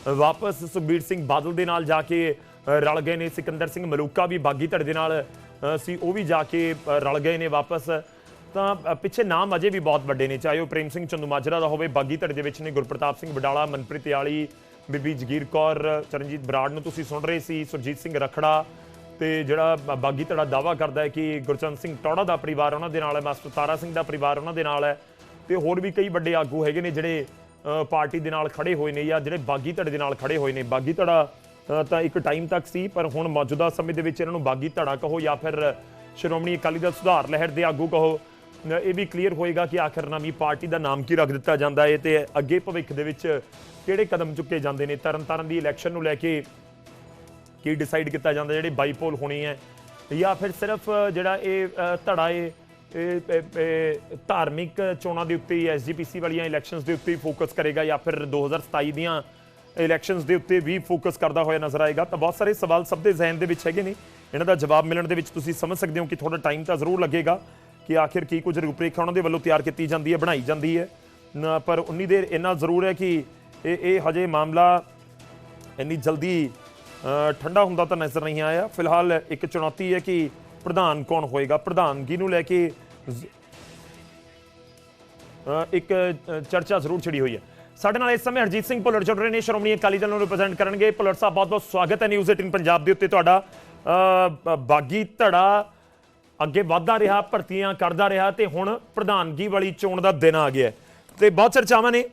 ਵਾਪਸ ਸੁਖਬੀਰ ਸਿੰਘ ਬਾਦਲ ਦੇ ਨਾਲ ਜਾ ਕੇ ਰਲ ਗਏ ਨੇ। ਸਿਕੰਦਰ ਸਿੰਘ ਮਲੂਕਾ ਵੀ ਬਾਗੀ ਧੜੇ ਦੇ ਨਾਲ ਸੀ, ਉਹ ਵੀ ਜਾ ਕੇ ਰਲ ਗਏ ਨੇ ਵਾਪਸ। ਤਾਂ ਪਿੱਛੇ ਨਾਮ ਅਜੇ ਵੀ ਬਹੁਤ ਵੱਡੇ ਨੇ, ਚਾਹੇ ਉਹ ਪ੍ਰੇਮ ਸਿੰਘ ਚੰਦੂਮਾਜਰਾ ਦਾ ਹੋਵੇ, ਬਾਗੀ ਧੜੇ ਦੇ ਵਿੱਚ ਨੇ, ਗੁਰਪ੍ਰਤਾਪ ਸਿੰਘ ਬਡਾਲਾ ਮਨਪ੍ਰੀਤ ਯਾਲੀ ਬੀਬੀ ਜਗੀਰ ਕੌਰ, ਚਰਨਜੀਤ ਬਰਾੜ ਨੂੰ ਤੁਸੀਂ ਸੁਣ ਰਹੇ ਸੀ, ਸੁਰਜੀਤ ਸਿੰਘ ਰਖੜਾ ਤੇ ਜਿਹੜਾ ਬਾਗੀ ਧੜਾ ਦਾਵਾ ਕਰਦਾ ਹੈ ਕਿ ਗੁਰਚੰਦ ਸਿੰਘ ਟੌੜਾ ਦਾ ਪਰਿਵਾਰ ਉਹਨਾਂ ਦੇ ਨਾਲ ਹੈ, ਮਾਸਟਰ ਤਾਰਾ ਸਿੰਘ ਦਾ ਪਰਿਵਾਰ ਉਹਨਾਂ ਦੇ ਨਾਲ ਹੈ ਤੇ ਹੋਰ ਵੀ ਕਈ ਵੱਡੇ ਆਗੂ ਹੈਗੇ ਨੇ ਜਿਹੜੇ ਪਾਰਟੀ ਦੇ ਨਾਲ ਖੜੇ ਹੋਏ ਨੇ ਜਾਂ ਜਿਹੜੇ ਬਾਗੀ ਧੜੇ ਦੇ ਨਾਲ ਖੜੇ ਹੋਏ ਨੇ। ਬਾਗੀ ਧੜਾ ਤਾਂ ਇੱਕ ਟਾਈਮ ਤੱਕ ਸੀ, ਪਰ ਹੁਣ ਮੌਜੂਦਾ ਸਮੇਂ ਦੇ ਵਿੱਚ ਇਹਨਾਂ ਨੂੰ ਬਾਗੀ ਧੜਾ ਕਹੋ ਜਾਂ ਫਿਰ ਸ਼੍ਰੋਮਣੀ ਅਕਾਲੀ ਦਲ ਸੁਧਾਰ ਲਹਿਰ ਦੇ ਆਗੂ ਕਹੋ। ਇਹ ਵੀ ਕਲੀਅਰ ਹੋਏਗਾ ਕਿ ਆਖਰ ਨਵੀਂ ਪਾਰਟੀ ਦਾ ਨਾਮ ਕੀ ਰੱਖ ਦਿੱਤਾ ਜਾਂਦਾ ਹੈ ਤੇ ਅੱਗੇ ਭਵਿੱਖ ਦੇ ਵਿੱਚ ਕਿਹੜੇ ਕਦਮ ਚੁੱਕੇ ਜਾਂਦੇ ਨੇ? ਤਰਨਤਾਰਨ ਦੀ ਇਲੈਕਸ਼ਨ ਨੂੰ ਲੈ ਕੇ ਕੀ ਡਿਸਾਈਡ ਕੀਤਾ ਜਾਂਦਾ, ਜਿਹੜੇ ਬਾਈਪੋਲ ਹੋਣੀ ਹੈ ਜਾਂ ਫਿਰ ਸਿਰਫ ਜਿਹੜਾ ਇਹ ਧੜਾ ਹੈ ਇਹ ਧਾਰਮਿਕ ਚੋਣਾਂ ਦੇ ਉੱਤੇ ਐਸਜੀਪੀਸੀ ਵਾਲੀਆਂ ਇਲੈਕਸ਼ਨਸ ਦੇ ਉੱਤੇ ਫੋਕਸ ਕਰੇਗਾ ਜਾਂ ਫਿਰ 2027 ਦੀਆਂ ਇਲੈਕਸ਼ਨਸ ਦੇ ਉੱਤੇ ਵੀ ਫੋਕਸ ਕਰਦਾ ਹੋਇਆ ਨਜ਼ਰ ਆਏਗਾ? ਤਾਂ ਬਹੁਤ ਸਾਰੇ ਸਵਾਲ ਸਭ ਦੇ ਜ਼ਿਹਨ ਦੇ ਵਿੱਚ ਹੈਗੇ ਨੇ। ਇਹਨਾਂ ਦਾ ਜਵਾਬ ਮਿਲਣ ਦੇ ਵਿੱਚ ਤੁਸੀਂ ਸਮਝ ਸਕਦੇ ਹੋ ਕਿ ਥੋੜਾ ਟਾਈਮ ਤਾਂ ਜ਼ਰੂਰ ਲੱਗੇਗਾ। ਕਿ ਆਖਿਰ ਕੀ ਕੁਝ ਰੂਪਰੇਖਾ ਉਹਨਾਂ ਦੇ ਵੱਲੋਂ ਤਿਆਰ ਕੀਤੀ ਜਾਂਦੀ ਹੈ, ਬਣਾਈ ਜਾਂਦੀ ਹੈ। ਪਰ ਉਨੀ ਦੇਰ ਇੰਨਾ ਜ਼ਰੂਰ ਹੈ ਕਿ ਇਹ ਇਹ ਹਜੇ ਮਾਮਲਾ ਇੰਨੀ ਜਲਦੀ ਠੰਡਾ ਹੁੰਦਾ ਤਾਂ ਨਜ਼ਰ ਨਹੀਂ ਆਇਆ। ਫਿਲਹਾਲ ਇੱਕ ਚੁਣੌਤੀ ਹੈ ਕਿ ਪ੍ਰਧਾਨ ਕੌਣ ਹੋਏਗਾ। ਪ੍ਰਧਾਨਗੀ ਨੂੰ ਲੈ ਕੇ ਇੱਕ ਚਰਚਾ ਜ਼ਰੂਰ ਛਿੜੀ ਹੋਈ ਹੈ। ਸਾਡੇ ਨਾਲ ਇਸ ਸਮੇਂ ਹਰਜੀਤ ਸਿੰਘ ਭੁੱਲਰ ਜੁੜ ਰਹੇ ਨੇ। ਸ਼੍ਰੋਮਣੀ ਅਕਾਲੀ ਦਲ ਨੂੰ ਰਿਪਰੈਜ਼ੈਂਟ ਕਰਨਗੇ। ਭੁੱਲਰ ਸਾਹਿਬ ਬਹੁਤ ਬਹੁਤ ਸਵਾਗਤ ਹੈ। ਨਿਊਜ਼ 18 ਪੰਜਾਬ ਦੇ ਉੱਤੇ ਤੁਹਾਡਾ। ਬਾਗੀ ਧੜਾ ਅੱਗੇ ਵਧਦਾ ਰਿਹਾ, ਭਰਤੀਆਂ ਕਰਦਾ ਰਿਹਾ ਤੇ ਹੁਣ ਪ੍ਰਧਾਨਗੀ ਵਾਲੀ ਚੋਣ ਦਾ ਦਿਨ ਆ ਗਿਆ ਤੇ ਬਹੁਤ ਚਰਚਾਵਾਂ ਨੇ।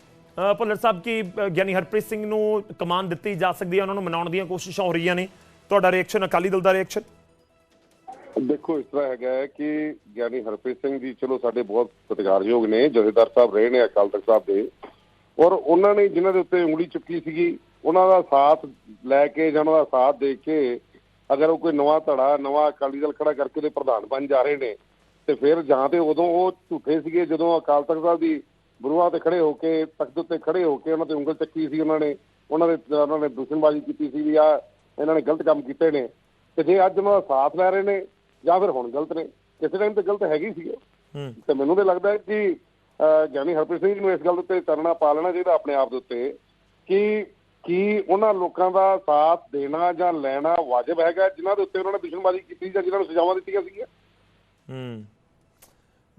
ਭੁੱਲਰ ਸਾਹਿਬ, ਕੀ ਗਿਆਨੀ ਹਰਪ੍ਰੀਤ ਸਿੰਘ ਨੂੰ ਕਮਾਨ ਦਿੱਤੀ ਜਾ ਸਕਦੀ ਹੈ? ਉਹਨਾਂ ਨੂੰ ਮਨਾਉਣ ਦੀਆਂ ਕੋਸ਼ਿਸ਼ਾਂ ਹੋ ਰਹੀਆਂ ਨੇ। ਤੁਹਾਡਾ ਰਿਐਕਸ਼ਨ ਅਕਾਲੀ ਦਲ ਦਾ ਰਿਐਕਸ਼ਨ ਦੇਖੋ, ਇਸ ਤਰ੍ਹਾਂ ਹੈਗਾ ਹੈ ਕਿ ਗਿਆਨੀ ਹਰਪ੍ਰੀਤ ਸਿੰਘ ਜੀ, ਚਲੋ, ਸਾਡੇ ਬਹੁਤ ਸਤਿਕਾਰਯੋਗ ਨੇ, ਜਥੇਦਾਰ ਸਾਹਿਬ ਰਹੇ ਨੇ, ਅਕਾਲ ਤਖਤ ਸਾਹਿਬ ਦੇ। ਔਰ ਉਹਨਾਂ ਨੇ ਜਿਨ੍ਹਾਂ ਦੇ ਉੱਤੇ ਉਂਗਲੀ ਚੁੱਕੀ ਸੀਗੀ, ਉਹਨਾਂ ਦਾ ਸਾਥ ਲੈ ਕੇ ਜਾਂ ਉਹਨਾਂ ਦਾ ਸਾਥ ਦੇ ਕੇ ਅਗਰ ਉਹ ਕੋਈ ਨਵਾਂ ਧੜਾ ਨਵਾਂ ਅਕਾਲੀ ਦਲ ਖੜਾ ਕਰਕੇ ਉਹਦੇ ਪ੍ਰਧਾਨ ਬਣ ਜਾ ਰਹੇ ਨੇ ਤੇ ਫਿਰ ਜਾਂ ਤੇ ਉਦੋਂ ਉਹ ਝੂਠੇ ਸੀਗੇ ਜਦੋਂ ਅਕਾਲ ਤਖਤ ਸਾਹਿਬ ਦੀ ਬਰੂਹਾਂ ਤੇ ਖੜੇ ਹੋ ਕੇ ਤਖਤ ਉੱਤੇ ਖੜੇ ਹੋ ਕੇ ਉਹਨਾਂ ਤੇ ਉਂਗਲ ਚੱਕੀ ਸੀ ਉਹਨਾਂ ਨੇ ਉਹਨਾਂ ਦੇ ਉਹਨਾਂ ਨੇ ਦੂਸ਼ਣਬਾਜ਼ੀ ਕੀਤੀ ਸੀ ਵੀ ਆ ਇਹਨਾਂ ਨੇ ਗਲਤ ਕੰਮ ਕੀਤੇ ਨੇ। ਤੇ ਜੇ ਅੱਜ ਉਹਨਾਂ ਦਾ ਸਾਥ ਲੈ ਰਹੇ ਨੇ ਜਾਂ ਫਿਰ ਹੁਣ ਗਲਤ ਨੇ ਕਿਸੇ ਟਾਈਮ ਤੇ ਗਲਤ ਹੈਗੀ ਹੂੰ। ਤੇ ਮੈਨੂੰ ਤਾਂ ਲੱਗਦਾ ਹੈ ਕਿ ਗਿਆਨੀ ਹਰਪ੍ਰੀਤ ਸਿੰਘ ਜੀ ਨੂੰ ਇਸ ਗੱਲ ਉੱਤੇ ਤਰਨਾ ਪਾ ਲੈਣਾ ਚਾਹੀਦਾ ਆਪਣੇ ਆਪ ਦੇ ਉੱਤੇ ਕਿ ਕੀ ਉਹਨਾਂ ਲੋਕਾਂ ਦਾ ਸਾਥ ਦੇਣਾ ਜਾਂ ਲੈਣਾ ਵਾਜਬ ਹੈਗਾ ਜਿਨ੍ਹਾਂ ਦੇ ਉੱਤੇ ਉਹਨਾਂ ਨੇ ਦੁਸ਼ਮਣਬਾਜ਼ੀ ਕੀਤੀ ਜਾਂ ਜਿਨ੍ਹਾਂ ਨੂੰ ਸਜ਼ਾਵਾਂ ਦਿੱਤੀਆਂ ਸੀਗੀਆਂ? ਹੂੰ।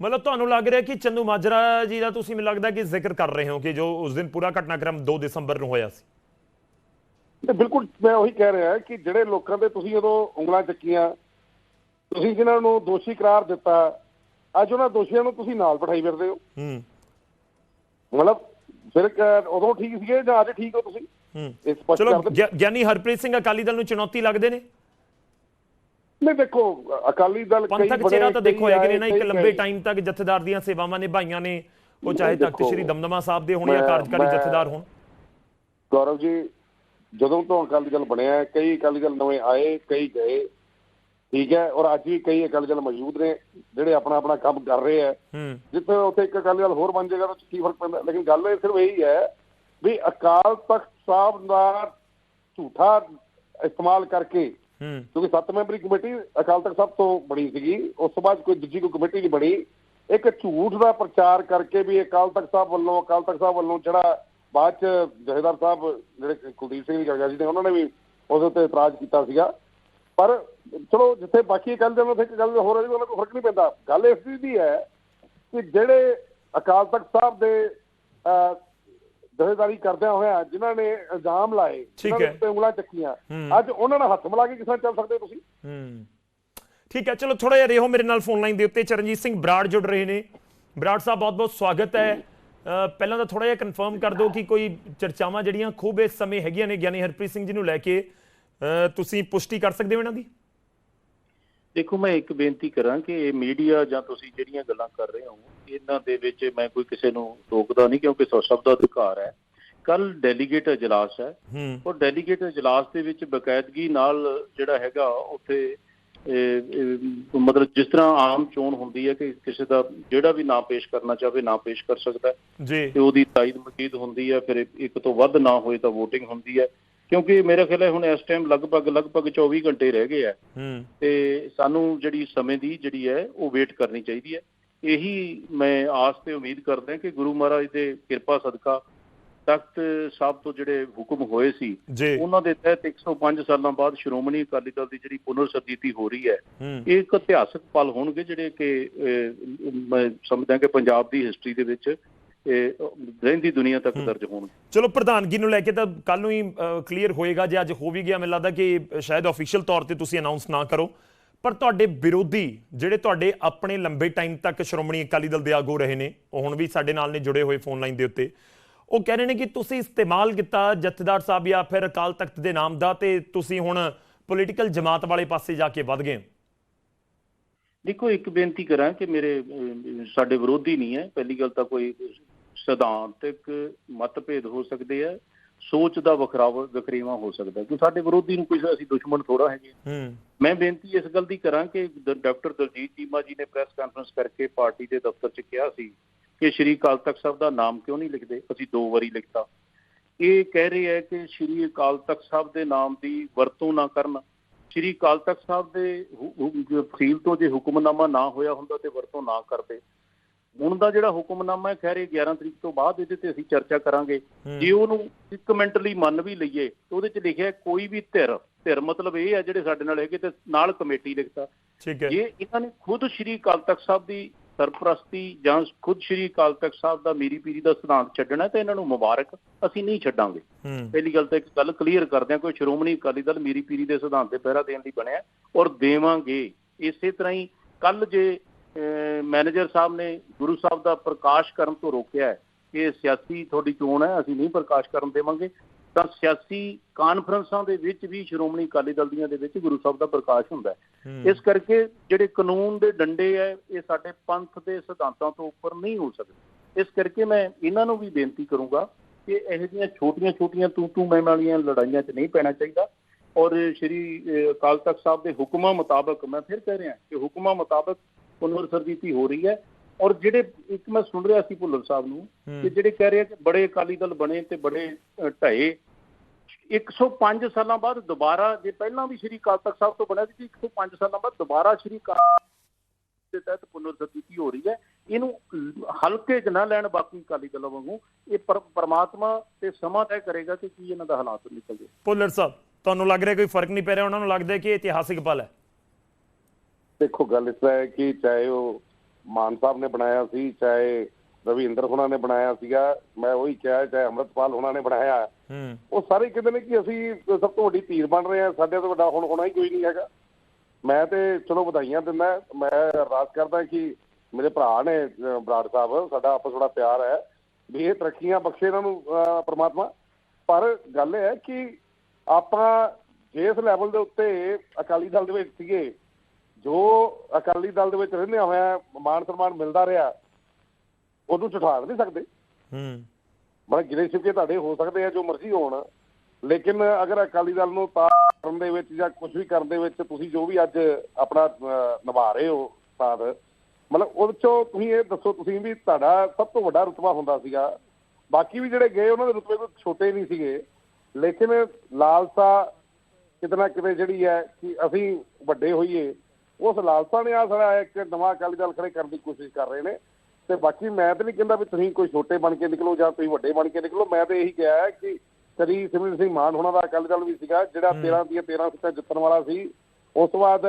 ਮਤਲਬ ਤੁਹਾਨੂੰ ਲੱਗ ਰਿਹਾ ਕਿ ਚੰਦੂ ਮਾਜਰਾ ਜੀ ਦਾ ਤੁਸੀਂ ਮੈਨੂੰ ਲੱਗਦਾ ਕਿ ਜ਼ਿਕਰ ਕਰ ਰਹੇ ਹੋ ਕਿ ਜੋ ਉਸ ਦਿਨ ਪੂਰਾ ਘਟਨਾਕ੍ਰਮ 2 ਦਸੰਬਰ ਨੂੰ ਹੋਇਆ ਸੀ? ਤੇ ਬਿਲਕੁਲ ਮੈਂ ਉਹੀ ਕਹਿ ਰਿਹਾ ਕਿ ਜਿਹੜੇ ਲੋਕਾਂ ਤੇ ਤੁਸੀਂ ਉਦੋਂ ਉਂਗਲਾਂ ਚੱਕੀਆਂ ਤੁਸੀਂ ਜਿਨ੍ਹਾਂ ਨੂੰ ਦੋਸ਼ੀ ਕਰਾਰ ਦਿੱਤਾ ਅੱਜ ਉਹਨਾਂ ਦੋਸ਼ੀਆਂ ਨੂੰ ਤੁਸੀਂ ਨਾਲ ਬਿਠਾਈ ਫਿਰਦੇ ਹੋ। ਹੂੰ। ਮਤਲਬ ਫਿਰ ਉਦੋਂ ਠੀਕ ਸੀਗੇ ਜਾਂ ਅੱਜ ਠੀਕ ਹੋ ਤੁਸੀਂ? ਇਹ ਸਪਸ਼ਟ ਚਲੋ ਕਰ ਗਿਆਨੀ ਹਰਪ੍ਰੀਤ ਸਿੰਘ ਅਕਾਲੀ ਦਲ ਨੂੰ ਚੁਣੌਤੀ ਲੱਗਦੇ ਨੇ? ਨਹੀਂ ਦੇਖੋ ਅਕਾਲੀ ਦਲ ਕਈ ਪੰਥਕ ਚਿਹਰਾ ਤਾਂ ਦੇਖੋ ਹੈਗੇ ਨੇ ਨਾ ਇੱਕ ਲੰਬੇ। ਟਾਈਮ ਤੱਕ ਜਥੇਦਾਰ ਦੀਆਂ ਸੇਵਾਵਾਂ ਨਿਭਾਈਆਂ ਨੇ। ਉਹ ਚਾਹੇ ਤਖਤ ਸ੍ਰੀ ਦਮਦਮਾ ਸਾਹਿਬ ਦੇ ਹੋਣ ਜਾਂ ਕਾਰਜਕਾਰੀ ਜਥੇਦਾਰ ਹੋਣ। ਗੌਰਵ ਜੀ ਜਦੋਂ ਤੋਂ ਅਕਾਲੀ ਦਲ ਬਣਿਆ ਹੈ, ਕਈ ਅਕਾਲੀ ਦਲ ਨਵੇਂ ਆਏ ਕਈ ਗਏ। ਠੀਕ ਹੈ ਔਰ ਅੱਜ ਵੀ ਕਈ ਅਕਾਲੀ ਦਲ ਮੌਜੂਦ ਨੇ ਜਿਹੜੇ ਆਪਣਾ ਆਪਣਾ ਕੰਮ ਕਰ ਰਹੇ ਆ ਹੂੰ। ਜਿੱਥੇ ਉੱਥੇ ਇੱਕ ਅਕਾਲੀ ਦਲ ਹੋਰ ਬਣ ਜਾਏਗਾ ਤਾਂ ਕੀ ਫ਼ਰਕ ਪੈਂਦਾ? ਲੇਕਿਨ ਗੱਲ ਇਹ ਸਿਰਫ ਇਹੀ ਹੈ ਵੀ ਅਕਾਲ ਤਖਤ ਸਾਹਿਬ ਦਾ ਝੂਠਾ ਇਸਤੇਮਾਲ ਕਰਕੇ ਕਿਉਂਕਿ ਸੱਤ ਮੈਂਬਰੀ ਕਮੇਟੀ ਅਕਾਲ ਤਖਤ ਸਾਹਿਬ ਤੋਂ ਬਣੀ ਸੀਗੀ ਉਸ ਤੋਂ ਬਾਅਦ ਕੋਈ ਦੂਜੀ ਕੋਈ ਕਮੇਟੀ ਨਹੀਂ ਬਣੀ। ਇੱਕ ਝੂਠ ਦਾ ਪ੍ਰਚਾਰ ਕਰਕੇ ਵੀ ਅਕਾਲ ਤਖਤ ਸਾਹਿਬ ਵੱਲੋਂ ਅਕਾਲ ਤਖਤ ਸਾਹਿਬ ਵੱਲੋਂ ਜਿਹੜਾ ਬਾਅਦ ਚ ਜਥੇਦਾਰ ਸਾਹਿਬ ਜਿਹੜੇ ਕੁਲਦੀਪ ਸਿੰਘ ਜੀ ਜੀ ਨੇ ਉਹਨਾਂ ਨੇ ਵੀ ਉਹਦੇ ਉੱਤੇ ਇਤਰਾਜ਼ ਕੀਤਾ ਸੀਗਾ। ਪਰ ਚਲੋ ਜਿੱਥੇ ਬਾਕੀ ਅਕਾਲੀ ਦਲ ਉੱਥੇ ਇੱਕ ਗੱਲ ਹੋਰ ਹੈ ਉਹਨਾਂ ਕੋਈ ਫ਼ਰਕ ਨਹੀਂ ਪੈਂਦਾ। ਗੱਲ ਇਸ ਦੀ ਹੈ ਕਿ ਜਿਹੜੇ ਅਕਾਲ ਤਖਤ ਸਾਹਿਬ ਦੇ ਅਹ, ਜਥੇਦਾਰੀ ਕਰਦਿਆਂ ਹੋਇਆ ਜਿਨ੍ਹਾਂ ਨੇ ਇਲਜ਼ਾਮ ਲਾਏ ਦੇ ਹੈ। ਉੱਤੇ ਉਂਗਲਾਂ ਚੱਕੀਆਂ। ਅੱਜ ਉਹਨਾਂ ਨਾਲ ਹੱਥ ਮਿਲਾ ਕੇ ਕਿਸ ਤਰ੍ਹਾਂ ਚੱਲ ਸਕਦੇ ਤੁਸੀਂ? ਹੂੰ। ਠੀਕ ਹੈ ਚਲੋ ਥੋੜਾ ਜਿਹਾ ਰਹੋ ਮੇਰੇ ਨਾਲ ਫੋਨ ਲਾਈਨ ਦੇ ਉੱਤੇ। ਚਰਨਜੀਤ ਸਿੰਘ ਬਰਾੜ ਜੁੜ ਰਹੇ ਨੇ। ਬਰਾੜ ਸਾਹਿਬ ਬਹੁਤ ਬਹੁਤ ਸਵਾਗਤ ਹੈ। ਪਹਿਲਾਂ ਤਾਂ ਥੋੜਾ ਜਿਹਾ ਕਨਫਰਮ ਕਰ ਦਿਓ ਕਿ ਕੋਈ ਚਰਚਾਵਾਂ ਜਿਹੜੀਆਂ ਖੂਬ ਇਸ ਸਮੇਂ ਹੈਗੀਆਂ ਨੇ ਗਿਆਨੀ ਹਰਪ੍ਰੀਤ ਸਿੰਘ ਜੀ ਨੂੰ ਲੈ ਕੇ। ਤੁਸੀਂ ਪੁਸ਼ਟੀ ਕਰ ਸਕਦੇ ਹੋ ਇਹਨਾਂ ਦੀ? ਦੇਖੋ ਮੈਂ ਇੱਕ ਬੇਨਤੀ ਕਰਾਂ ਕਿ ਇਹ ਮੀਡੀਆ ਜਾਂ ਤੁਸੀਂ ਜਿਹੜੀਆਂ ਗੱਲਾਂ ਕਰ ਰਹੇ ਹੋ ਇਹਨਾਂ ਦੇ ਵਿੱਚ ਮੈਂ ਕੋਈ ਕਿਸੇ ਨੂੰ ਰੋਕਦਾ ਨਹੀਂ ਕਿਉਂਕਿ ਸਭ ਦਾ ਅਧਿਕਾਰ ਹੈ। ਕੱਲ ਡੈਲੀਗੇਟ ਇਜਲਾਸ ਹੈ। ਉਹ ਡੈਲੀਗੇਟ ਇਜਲਾਸ ਦੇ ਵਿੱਚ ਬਕਾਇਦਗੀ ਨਾਲ ਜਿਹੜਾ ਹੈਗਾ ਉੱਥੇ ਮਤਲਬ ਜਿਸ ਤਰ੍ਹਾਂ ਆਮ ਚੋਣ ਹੁੰਦੀ ਹੈ ਕਿ ਕਿਸੇ ਦਾ ਜਿਹੜਾ ਵੀ ਨਾਂ ਪੇਸ਼ ਕਰਨਾ ਚਾਹਵੇ ਨਾਂ ਪੇਸ਼ ਕਰ ਸਕਦਾ ਹੈ। ਤੇ ਉਹਦੀ ਤਾਇਦ ਮਕੀਦ ਹੁੰਦੀ ਹੈ ਫਿਰ ਇੱਕ ਤੋਂ ਵੱਧ ਨਾ ਹੋਏ ਤਾਂ VOTING ਹੁੰਦੀ ਹੈ। ਕਿਉਂਕਿ ਮੇਰੇ ਖਿਆਲ ਹੈ ਹੁਣ ਇਸ ਟਾਈਮ ਲਗਭਗ ਲਗਭਗ 24 ਘੰਟੇ ਰਹਿ ਗਏ ਆ। ਤੇ ਸਾਨੂੰ ਜਿਹੜੀ ਸਮੇਂ ਦੀ ਜਿਹੜੀ ਹੈ ਉਹ ਵੇਟ ਕਰਨੀ ਚਾਹੀਦੀ ਹੈ। ਇਹੀ ਮੈਂ ਆਸ ਤੇ ਉਮੀਦ ਕਰਦਾ ਕਿ ਗੁਰੂ ਮਹਾਰਾਜ ਦੇ ਕਿਰਪਾ ਸਦਕਾ ਤਖਤ ਸਾਹਿਬ ਤੋਂ ਜਿਹੜੇ ਹੁਕਮ ਹੋਏ ਸੀ ਉਹਨਾਂ ਦੇ ਤਹਿਤ 105 ਸਾਲਾਂ ਬਾਅਦ ਸ਼੍ਰੋਮਣੀ ਅਕਾਲੀ ਦਲ ਦੀ ਜਿਹੜੀ ਪੁਨਰ ਸਰਜੀਤੀ ਹੋ ਰਹੀ ਹੈ ਇਹ ਇੱਕ ਇਤਿਹਾਸਕ ਪਲ ਹੋਣਗੇ ਜਿਹੜੇ ਕਿ ਮੈਂ ਸਮਝਦਾ ਕਿ ਪੰਜਾਬ ਦੀ ਹਿਸਟਰੀ ਦੇ ਵਿੱਚ ਇਹ ਰਹਿੰਦੀ ਦੁਨੀਆ ਤੱਕ ਦਰਜ ਹੋਣਗੇ ਚਲੋ ਪ੍ਰਧਾਨਗੀ ਨੂੰ ਲੈ ਕੇ ਤਾਂ ਕੱਲ ਨੂੰ ਹੀ ਕਲੀਅਰ ਹੋਏਗਾ ਜੇ ਅੱਜ ਹੋ ਵੀ ਗਿਆ। ਮੈਨੂੰ ਲੱਗਦਾ ਕਿ ਸ਼ਾਇਦ ਅਫੀਸ਼ੀਅਲ ਤੌਰ ਤੇ ਤੁਸੀਂ ਅਨਾਉਂਸ ਨਾ ਕਰੋ। ਪਰ ਤੁਹਾਡੇ ਵਿਰੋਧੀ ਜਿਹੜੇ ਤੁਹਾਡੇ ਆਪਣੇ ਲੰਬੇ ਟਾਈਮ ਤੱਕ ਸ਼੍ਰੋਮਣੀ ਅਕਾਲੀ ਦਲ ਦੇ ਆਗੂ ਰਹੇ ਨੇ ਉਹ ਹੁਣ ਵੀ ਸਾਡੇ ਨਾਲ ਨੇ ਜੁੜੇ ਹੋਏ ਫੋਨ ਲਾਈਨ ਦੇ ਉੱਤੇ। ਉਹ ਕਹਿ ਰਹੇ ਨੇ ਕਿ ਤੁਸੀਂ ਇਸਤੇਮਾਲ ਕੀਤਾ ਜਥੇਦਾਰ ਸਾਹਿਬ ਜਾਂ ਫਿਰ ਅਕਾਲ ਤਖਤ ਦੇ ਨਾਮ ਦਾ ਤੇ ਤੁਸੀਂ ਹੁਣ ਪੋਲੀਟੀਕਲ ਜਮਾਤ ਵਾਲੇ ਪਾਸੇ ਜਾ ਕੇ ਵੱਧ ਗਏ। ਦੇਖੋ ਇੱਕ ਬੇਨਤੀ ਕਰਾਂ ਕਿ ਮੇਰੇ ਸਾਡੇ ਵਿਰੋਧੀ ਨਹੀਂ ਹੈ। ਪਹਿਲੀ ਗੱਲ ਤਾਂ ਕੋਈ ਸਿਧਾਂਤਕ ਮਤਭੇਦ ਹੋ ਸਕਦੇ ਆ ਸੋਚ ਦਾ ਵਖਰਾਵਾ ਵਖਰੇਵਾ ਹੋ ਸਕਦਾ ਕਿ ਸਾਡੇ ਵਿਰੋਧੀ ਨੂੰ ਕੋਈ ਅਸੀਂ ਦੁਸ਼ਮਣ ਥੋੜਾ ਹੈਗੇ ਹੂੰ। ਮੈਂ ਬੇਨਤੀ ਇਸ ਗੱਲ ਦੀ ਕਰਾਂ ਕਿ ਡਾਕਟਰ ਦਲਜੀਤ ਚੀਮਾ ਜੀ ਨੇ ਪ੍ਰੈਸ ਕਾਨਫਰੰਸ ਕਰਕੇ ਪਾਰਟੀ ਦੇ ਦਫ਼ਤਰ 'ਚ ਕਿਹਾ ਸੀ ਕਿ ਸ਼੍ਰੀ ਅਕਾਲ ਤਖਤ ਸਾਹਿਬ ਦਾ ਨਾਮ ਕਿਉਂ ਨਹੀਂ ਲਿਖਦੇ? ਅਸੀਂ ਦੋ ਵਾਰੀ ਲਿਖਤਾ। ਇਹ ਕਹਿ ਰਹੇ ਹੈ ਕਿ ਸ਼੍ਰੀ ਅਕਾਲ ਤਖਤ ਸਾਹਿਬ ਦੇ ਨਾਮ ਦੀ ਵਰਤੋਂ ਨਾ ਕਰਨ। ਸ਼੍ਰੀ ਅਕਾਲ ਤਖਤ ਸਾਹਿਬ ਦੇ ਫਸੀਲ ਤੋਂ ਜੇ ਹੁਕਮਨਾਮਾ ਨਾ ਹੋਇਆ ਹੁੰਦਾ ਤੇ ਵਰਤੋਂ ਨਾ ਕਰਦੇ। ਹੁਣ ਦਾ ਜਿਹੜਾ ਹੁਕਮਨਾਮਾ ਹੈ ਖੈਰ ਇਹ 11 ਤਰੀਕ ਤੋਂ ਬਾਅਦ ਇਹਦੇ ਤੇ ਅਸੀਂ ਚਰਚਾ ਕਰਾਂਗੇ। ਜੇ ਉਹਨੂੰ ਇੱਕ ਮਿੰਟ ਲਈ ਮੰਨ ਵੀ ਲਈਏ ਤੇ ਉਹਦੇ 'ਚ ਲਿਖਿਆ ਕੋਈ ਵੀ ਧਿਰ ਧਿਰ ਮਤਲਬ ਇਹ ਹੈ ਜਿਹੜੇ ਸਾਡੇ ਨਾਲ ਹੈਗੇ ਤੇ ਨਾਲ ਕਮੇਟੀ ਲਿਖਤਾ ਠੀਕ ਹੈ। ਜੇ ਇਹਨਾਂ ਨੇ ਖੁਦ ਸ਼੍ਰੀ ਅਕਾਲ ਤਖਤ ਸਾਹਿਬ ਦੀ ਸਰਪ੍ਰਸਤੀ ਜਾਂ ਖੁਦ ਸ਼੍ਰੀ ਅਕਾਲ ਤਖਤ ਸਾਹਿਬ ਦਾ ਮੀਰੀ ਪੀਰੀ ਦਾ ਸਿਧਾਂਤ ਛੱਡਣਾ ਤੇ ਇਹਨਾਂ ਨੂੰ ਮੁਬਾਰਕ ਅਸੀਂ ਨਹੀਂ ਛੱਡਾਂਗੇ। ਪਹਿਲੀ ਗੱਲ ਤਾਂ ਇੱਕ ਗੱਲ ਕਲੀਅਰ ਕਰਦੇ ਹਾਂ ਕੋਈ ਸ਼੍ਰੋਮਣੀ ਅਕਾਲੀ ਦਲ ਮੀਰੀ ਪੀਰੀ ਦੇ ਸਿਧਾਂਤ ਤੇ ਪਹਿਰਾ ਦੇਣ ਲਈ ਬਣਿਆ ਔਰ ਦੇਵਾਂਗੇ। ਇਸੇ ਤਰ੍ਹਾਂ ਹੀ ਕੱਲ ਜੇ ਮੈਨੇਜਰ ਸਾਹਿਬ ਨੇ ਗੁਰੂ ਸਾਹਿਬ ਦਾ ਪ੍ਰਕਾਸ਼ ਕਰਨ ਤੋਂ ਰੋਕਿਆ ਹੈ ਕਿ ਇਹ ਸਿਆਸੀ ਤੁਹਾਡੀ ਚੋਣ ਹੈ ਅਸੀਂ ਨਹੀਂ ਪ੍ਰਕਾਸ਼ ਕਰਨ ਦੇਵਾਂਗੇ। ਤਾਂ ਸਿਆਸੀ ਕਾਨਫਰੰਸਾਂ ਦੇ ਵਿੱਚ ਵੀ ਸ਼੍ਰੋਮਣੀ ਅਕਾਲੀ ਦਲ ਦੀਆਂ ਦੇ ਵਿੱਚ ਗੁਰੂ ਸਾਹਿਬ ਦਾ ਪ੍ਰਕਾਸ਼ ਹੁੰਦਾ ਹੈ। ਇਸ ਕਰਕੇ ਜਿਹੜੇ ਕਾਨੂੰਨ ਦੇ ਡੰਡੇ ਹੈ ਇਹ ਸਾਡੇ ਪੰਥ ਦੇ ਸਿਧਾਂਤਾਂ ਤੋਂ ਉੱਪਰ ਨਹੀਂ ਹੋ ਸਕਦੇ। ਇਸ ਕਰਕੇ ਮੈਂ ਇਹਨਾਂ ਨੂੰ ਵੀ ਬੇਨਤੀ ਕਰੂੰਗਾ ਕਿ ਇਹੋ ਜਿਹੀਆਂ ਛੋਟੀਆਂ-ਛੋਟੀਆਂ ਤੂੰ ਤੂੰ ਮੈਂ ਵਾਲੀਆਂ ਲੜਾਈਆਂ 'ਚ ਨਹੀਂ ਪੈਣਾ ਚਾਹੀਦਾ। ਔਰ ਸ਼੍ਰੀ ਅਕਾਲ ਤਖਤ ਸਾਹਿਬ ਦੇ ਹੁਕਮਾਂ ਮੁਤਾਬਕ ਮੈਂ ਫਿਰ ਕਹਿ ਰਿਹਾ ਕਿ ਹੁਕਮਾਂ ਮੁਤਾਬਕ ਪੁਨਰ ਸਰਜੀਤੀ ਹੋ ਰਹੀ ਹੈ। ਔਰ ਜਿਹੜੇ ਇੱਕ ਮੈਂ ਸੁਣ ਰਿਹਾ ਸੀ ਭੁੱਲਰ ਸਾਹਿਬ ਨੂੰ ਕਿ ਜਿਹੜੇ ਕਹਿ ਰਹੇ ਆ ਕਿ ਬੜੇ ਅਕਾਲੀ ਦਲ ਬਣੇ ਤੇ ਬੜੇ ਢਏ। 105 ਸਾਲਾਂ ਬਾਅਦ ਦੁਬਾਰਾ ਜੇ ਪਹਿਲਾਂ ਵੀ ਸ਼੍ਰੀ ਅਕਾਲ ਤਖਤ ਸਾਹਿਬ ਤੋਂ ਬਣਿਆ ਸੀ 105 ਸਾਲਾਂ ਬਾਅਦ ਦੁਬਾਰਾ ਸ਼੍ਰੀ ਅਕਾਲ ਦੇ ਤਹਿਤ ਪੁਨਰ ਸਰਜੀਤੀ ਹੋ ਰਹੀ ਹੈ। ਇਹਨੂੰ ਹਲਕੇ 'ਚ ਨਾ ਲੈਣ ਬਾਕੀ ਅਕਾਲੀ ਦਲਾਂ ਵਾਂਗੂ। ਇਹ ਪਰ- ਪਰਮਾਤਮਾ ਤੇ ਸਮਾਂ ਤੈਅ ਕਰੇਗਾ ਕਿ ਕੀ ਇਹਨਾਂ ਦਾ ਹਾਲਾਤ ਨਿਕਲਦੇ। ਭੁੱਲਰ ਸਾਹਿਬ ਤੁਹਾਨੂੰ ਲੱਗ ਰਿਹਾ ਕੋਈ ਫ਼ਰਕ ਨਹੀਂ ਪੈ ਰਿਹਾ? ਉਹਨਾਂ ਨੂੰ ਲੱਗਦਾ ਕਿ ਇਤਿਹਾਸਿਕ ਪਲ ਹੈ। ਦੇਖੋ ਗੱਲ ਇਸ ਤਰ੍ਹਾਂ ਹੈ ਕਿ ਚਾਹੇ ਉਹ ਮਾਨ ਸਾਹਿਬ ਨੇ ਬਣਾਇਆ ਸੀ ਚਾਹੇ ਰਵਿੰਦਰ ਹੁਣਾਂ ਨੇ ਬਣਾਇਆ ਸੀਗਾ ਮੈਂ ਉਹੀ ਕਿਹਾ ਚਾਹੇ ਅੰਮ੍ਰਿਤਪਾਲ ਹੁਣਾਂ ਨੇ ਬਣਾਇਆ। ਹੂੰ। ਉਹ ਸਾਰੇ ਕਹਿੰਦੇ ਨੇ ਕਿ ਅਸੀਂ ਸਭ ਤੋਂ ਵੱਡੀ ਧੀਰ ਬਣ ਰਹੇ ਹਾਂ ਸਾਡੇ ਤੋਂ ਵੱਡਾ ਹੁਣ ਹੋਣਾ ਹੀ ਕੋਈ ਨਹੀਂ ਹੈਗਾ। ਮੈਂ ਤੇ ਚਲੋ ਵਧਾਈਆਂ ਦਿੰਦਾ ਮੈਂ ਅਰਦਾਸ ਕਰਦਾ ਕਿ ਮੇਰੇ ਭਰਾ ਨੇ ਬਰਾੜ ਸਾਹਿਬ ਸਾਡਾ ਆਪਸ ਬੜਾ ਪਿਆਰ ਹੈ ਵੀ ਇਹ ਤਰੱਕੀਆਂ ਬਖਸ਼ੇ ਇਹਨਾਂ ਨੂੰ ਪ੍ਰਮਾਤਮਾ। ਪਰ ਗੱਲ ਇਹ ਹੈ ਕਿ ਆਪਾਂ ਜਿਸ ਲੈਵਲ ਦੇ ਉੱਤੇ ਅਕਾਲੀ ਦਲ ਦੇ ਵਿੱਚ ਸੀਗੇ ਜੋ ਅਕਾਲੀ ਦਲ ਦੇ ਵਿੱਚ ਰਹਿੰਦੇ ਹੋਇਆ ਮਾਨ ਸਨਮਾਨ ਮਿਲਦਾ ਰਿਹਾ ਉਹਨੂੰ ਝੁਠਾੜ ਨਹੀਂ ਸਕਦੇ। ਹੂੰ। ਮਤਲਬ ਗਿਲੇ ਸਿੱਕੇ ਤੁਹਾਡੇ ਹੋ ਸਕਦੇ ਆ ਜੋ ਮਰਜ਼ੀ ਹੋਣ। ਲੇਕਿਨ ਅਗਰ ਅਕਾਲੀ ਦਲ ਨੂੰ ਤਾਰ ਕਰਨ ਦੇ ਵਿੱਚ ਜਾਂ ਕੁਝ ਵੀ ਕਰਨ ਦੇ ਵਿੱਚ ਤੁਸੀਂ ਜੋ ਵੀ ਅੱਜ ਆਪਣਾ ਨਿਭਾ ਰਹੇ ਹੋ ਸਾਥ ਮਤਲਬ ਉਹਦੇ ਚੋਂ ਤੁਸੀਂ ਇਹ ਦੱਸੋ ਤੁਸੀਂ ਵੀ ਤੁਹਾਡਾ ਸਭ ਤੋਂ ਵੱਡਾ ਰੁਤਬਾ ਹੁੰਦਾ ਸੀਗਾ। ਬਾਕੀ ਵੀ ਜਿਹੜੇ ਗਏ ਉਹਨਾਂ ਦੇ ਰੁਤਬੇ ਕੋਈ ਛੋਟੇ ਨਹੀਂ ਸੀਗੇ। ਲੇਕਿਨ ਲਾਲਸਾ ਕਿਤੇ ਨਾ ਕਿਤੇ ਜਿਹੜੀ ਹੈ ਕਿ ਅਸੀਂ ਵੱਡੇ ਹੋਈਏ। ਉਸ ਲਾਲਸਾ ਨੇ ਆ ਸਾਡਾ ਇੱਕ ਨਵਾਂ ਅਕਾਲੀ ਦਲ ਖੜੇ ਕਰਨ ਦੀ ਕੋਸ਼ਿਸ਼ ਕਰ ਰਹੇ ਨੇ। ਤੇ ਬਾਕੀ ਮੈਂ ਤਾਂ ਨਹੀਂ ਕਹਿੰਦਾ ਵੀ ਤੁਸੀਂ ਕੋਈ ਛੋਟੇ ਬਣ ਕੇ ਨਿਕਲੋ ਜਾਂ ਤੁਸੀਂ ਵੱਡੇ ਬਣ ਕੇ ਨਿਕਲੋ। ਮੈਂ ਤਾਂ ਇਹੀ ਕਿਹਾ ਕਿ ਕਦੀ ਸਿਮਰਨ ਸਿੰਘ ਮਾਨ ਹੋਣਾ ਦਾ ਅਕਾਲੀ ਦਲ ਵੀ ਸੀਗਾ ਜਿਹੜਾ 13 ਦੀਆਂ 13 ਸੀਟਾਂ ਜਿੱਤਣ ਵਾਲਾ ਸੀ। ਉਸ ਤੋਂ ਬਾਅਦ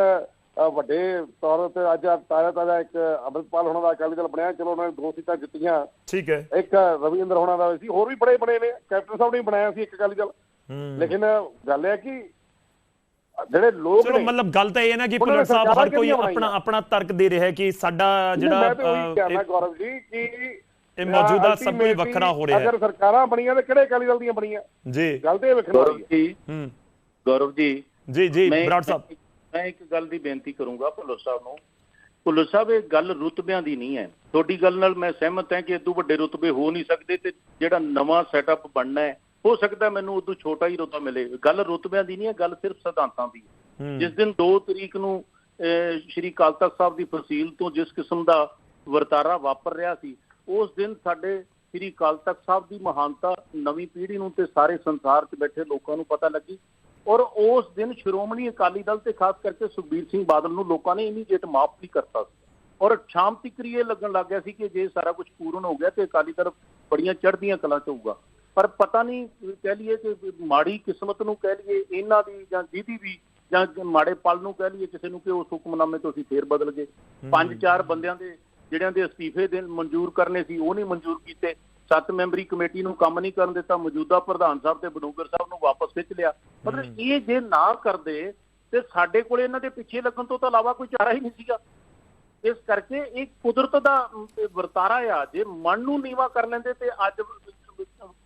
ਵੱਡੇ ਤੌਰ ਤੇ ਅੱਜ ਤਾਜ਼ਾ ਤਾਜ਼ਾ ਇੱਕ ਅੰਮ੍ਰਿਤਪਾਲ ਹੋਣਾ ਦਾ ਅਕਾਲੀ ਦਲ ਬਣਿਆ। ਚਲੋ ਉਹਨਾਂ ਨੇ ਦੋ ਸੀਟਾਂ ਜਿੱਤੀਆਂ। ਠੀਕ ਹੈ। ਇੱਕ ਰਵਿੰਦਰ ਹੋਣਾ ਦਾ ਸੀ। ਹੋਰ ਵੀ ਬੜੇ ਬੜੇ ਨੇ। ਕੈਪਟਨ ਸਾਹਿਬ ਨੇ ਬਣਾਇਆ ਸੀ ਇੱਕ ਅਕਾਲੀ ਦਲ। ਲੇਕਿਨ ਗੱਲ ਇਹ ਹੈ ਕਿ ਜਿਹੜੇ ਲੋਕ ਚਲੋ ਨੇ ਮਤਲਬ ਗੱਲ ਤਾਂ ਇਹ ਹੈ ਨਾ ਕਿ ਭੁੱਲਰ ਸਾਹਿਬ ਹਰ ਕੋਈ ਆਪਣਾ? ਆਪਣਾ ਤਰਕ ਦੇ ਰਿਹਾ ਹੈ ਕਿ ਸਾਡਾ ਜਿਹੜਾ ਮੈਂ ਤਾਂ ਉਹੀ ਕਹਿਣਾ ਗੌਰਵ ਜੀ ਕਿ ਇਹ ਮੌਜੂਦਾ ਸਭ ਕੁਝ ਵੱਖਰਾ ਹੋ ਰਿਹਾ ਹੈ। ਅਗਰ ਸਰਕਾਰਾਂ ਬਣੀਆਂ ਤੇ ਕਿਹੜੇ ਅਕਾਲੀ ਦਲ ਦੀਆਂ ਬਣੀਆਂ? ਜੀ। ਗੱਲ ਤੇ ਗੌਰਵ ਹੈ। ਜੀ ਹੂੰ। ਗੌਰਵ ਜੀ ਜੀ ਜੀ ਮੈਂ ਬਰਾੜ ਸਾਹਿਬ। ਮੈਂ ਇੱਕ ਗੱਲ ਦੀ ਬੇਨਤੀ ਕਰੂੰਗਾ ਭੁੱਲਰ ਸਾਹਿਬ ਨੂੰ। ਭੁੱਲਰ ਸਾਹਿਬ ਇਹ ਗੱਲ ਰੁਤਬਿਆਂ ਦੀ ਨਹੀਂ ਹੈ। ਤੁਹਾਡੀ ਗੱਲ ਨਾਲ ਮੈਂ ਸਹਿਮਤ ਹਾਂ ਕਿ ਇਦੋਂ ਵੱਡੇ ਰੁਤਬੇ ਹੋ ਨਹੀਂ ਸਕਦੇ ਤੇ ਜਿਹੜਾ ਨਵਾਂ ਸੈਟਅਪ ਬਣਨਾ ਹੈ ਹੋ ਸਕਦਾ ਮੈਨੂੰ ਉਦੋਂ ਛੋਟਾ ਹੀ ਰੁਤਬਾ ਮਿਲੇ। ਗੱਲ ਰੁਤਬਿਆਂ ਦੀ ਨਹੀਂ ਹੈ ਗੱਲ ਸਿਰਫ ਸਿਧਾਂਤਾਂ ਦੀ ਜਿਸ ਦਿਨ 2 ਤਰੀਕ ਨੂੰ ਸ਼੍ਰੀ ਅਕਾਲ ਤਖਤ ਸਾਹਿਬ ਦੀ ਫਸੀਲ ਤੋਂ ਜਿਸ ਕਿਸਮ ਦਾ ਵਰਤਾਰਾ ਵਾਪਰ ਰਿਹਾ ਸੀ ਉਸ ਦਿਨ ਸਾਡੇ ਸ੍ਰੀ ਅਕਾਲ ਤਖਤ ਸਾਹਿਬ ਦੀ ਮਹਾਨਤਾ ਨਵੀਂ ਪੀੜ੍ਹੀ ਨੂੰ ਤੇ ਸਾਰੇ ਸੰਸਾਰ 'ਚ ਬੈਠੇ ਲੋਕਾਂ ਨੂੰ ਪਤਾ ਲੱਗੀ। ਔਰ ਉਸ ਦਿਨ ਸ਼੍ਰੋਮਣੀ ਅਕਾਲੀ ਦਲ ਤੇ ਖਾਸ ਕਰਕੇ ਸੁਖਬੀਰ ਸਿੰਘ ਬਾਦਲ ਨੂੰ ਲੋਕਾਂ ਨੇ ਇਮੀਡੀਏਟ ਮਾਫ ਵੀ ਕਰਤਾ ਸੀ। ਔਰ ਸ਼ਾਮ ਤੀਕਰ ਇਹ ਲੱਗਣ ਲੱਗ ਗਿਆ ਸੀ ਕਿ ਜੇ ਸਾਰਾ ਕੁਝ ਪੂਰਨ ਹੋ ਗਿਆ ਤੇ ਅਕਾਲੀ ਦਲ ਬੜੀਆਂ ਚੜ੍ਹਦੀਆਂ ਕਲਾਂ 'ਚ ਹੋਊਗਾ। ਪਰ ਪਤਾ ਨਹੀਂ ਕਹਿ ਲਈਏ ਕਿ ਮਾੜੀ ਕਿਸਮਤ ਨੂੰ ਕਹਿ ਲਈਏ ਇਹਨਾਂ ਦੀ ਜਾਂ ਜਿਹਦੀ ਵੀ ਜਾਂ ਮਾੜੇ ਪਲ ਨੂੰ ਕਹਿ ਲਈਏ ਕਿਸੇ ਨੂੰ ਕਿ ਉਸ ਹੁਕਮਨਾਮੇ ਤੋਂ ਅਸੀਂ ਫੇਰ ਬਦਲ ਗਏ। ਪੰਜ ਚਾਰ ਬੰਦਿਆਂ ਦੇ ਜਿਹੜਿਆਂ ਦੇ ਅਸਤੀਫੇ ਦੇ ਮਨਜ਼ੂਰ ਕਰਨੇ ਸੀ ਉਹ ਨਹੀਂ ਮਨਜ਼ੂਰ ਕੀਤੇ। ਸੱਤ ਮੈਂਬਰੀ ਕਮੇਟੀ ਨੂੰ ਕੰਮ ਨਹੀਂ ਕਰਨ ਦਿੱਤਾ ਮੌਜੂਦਾ ਪ੍ਰਧਾਨ ਸਾਹਿਬ ਤੇ ਬਡੂੰਗਰ ਸਾਹਿਬ ਨੂੰ ਵਾਪਸ ਖਿੱਚ ਲਿਆ। ਮਤਲਬ ਇਹ ਜੇ ਨਾ ਕਰਦੇ ਤੇ ਸਾਡੇ ਕੋਲੇ ਇਹਨਾਂ ਦੇ ਪਿੱਛੇ ਲੱਗਣ ਤੋਂ ਤਾਂ ਇਲਾਵਾ ਕੋਈ ਚਾਰਾ ਹੀ ਨਹੀਂ ਸੀਗਾ। ਇਸ ਕਰਕੇ ਇਹ ਕੁਦਰਤ ਦਾ ਵਰਤਾਰਾ ਆ। ਜੇ ਮਨ ਨੂੰ ਨੀਵਾ ਕਰ ਲੈਂਦੇ ਤੇ ਅੱਜ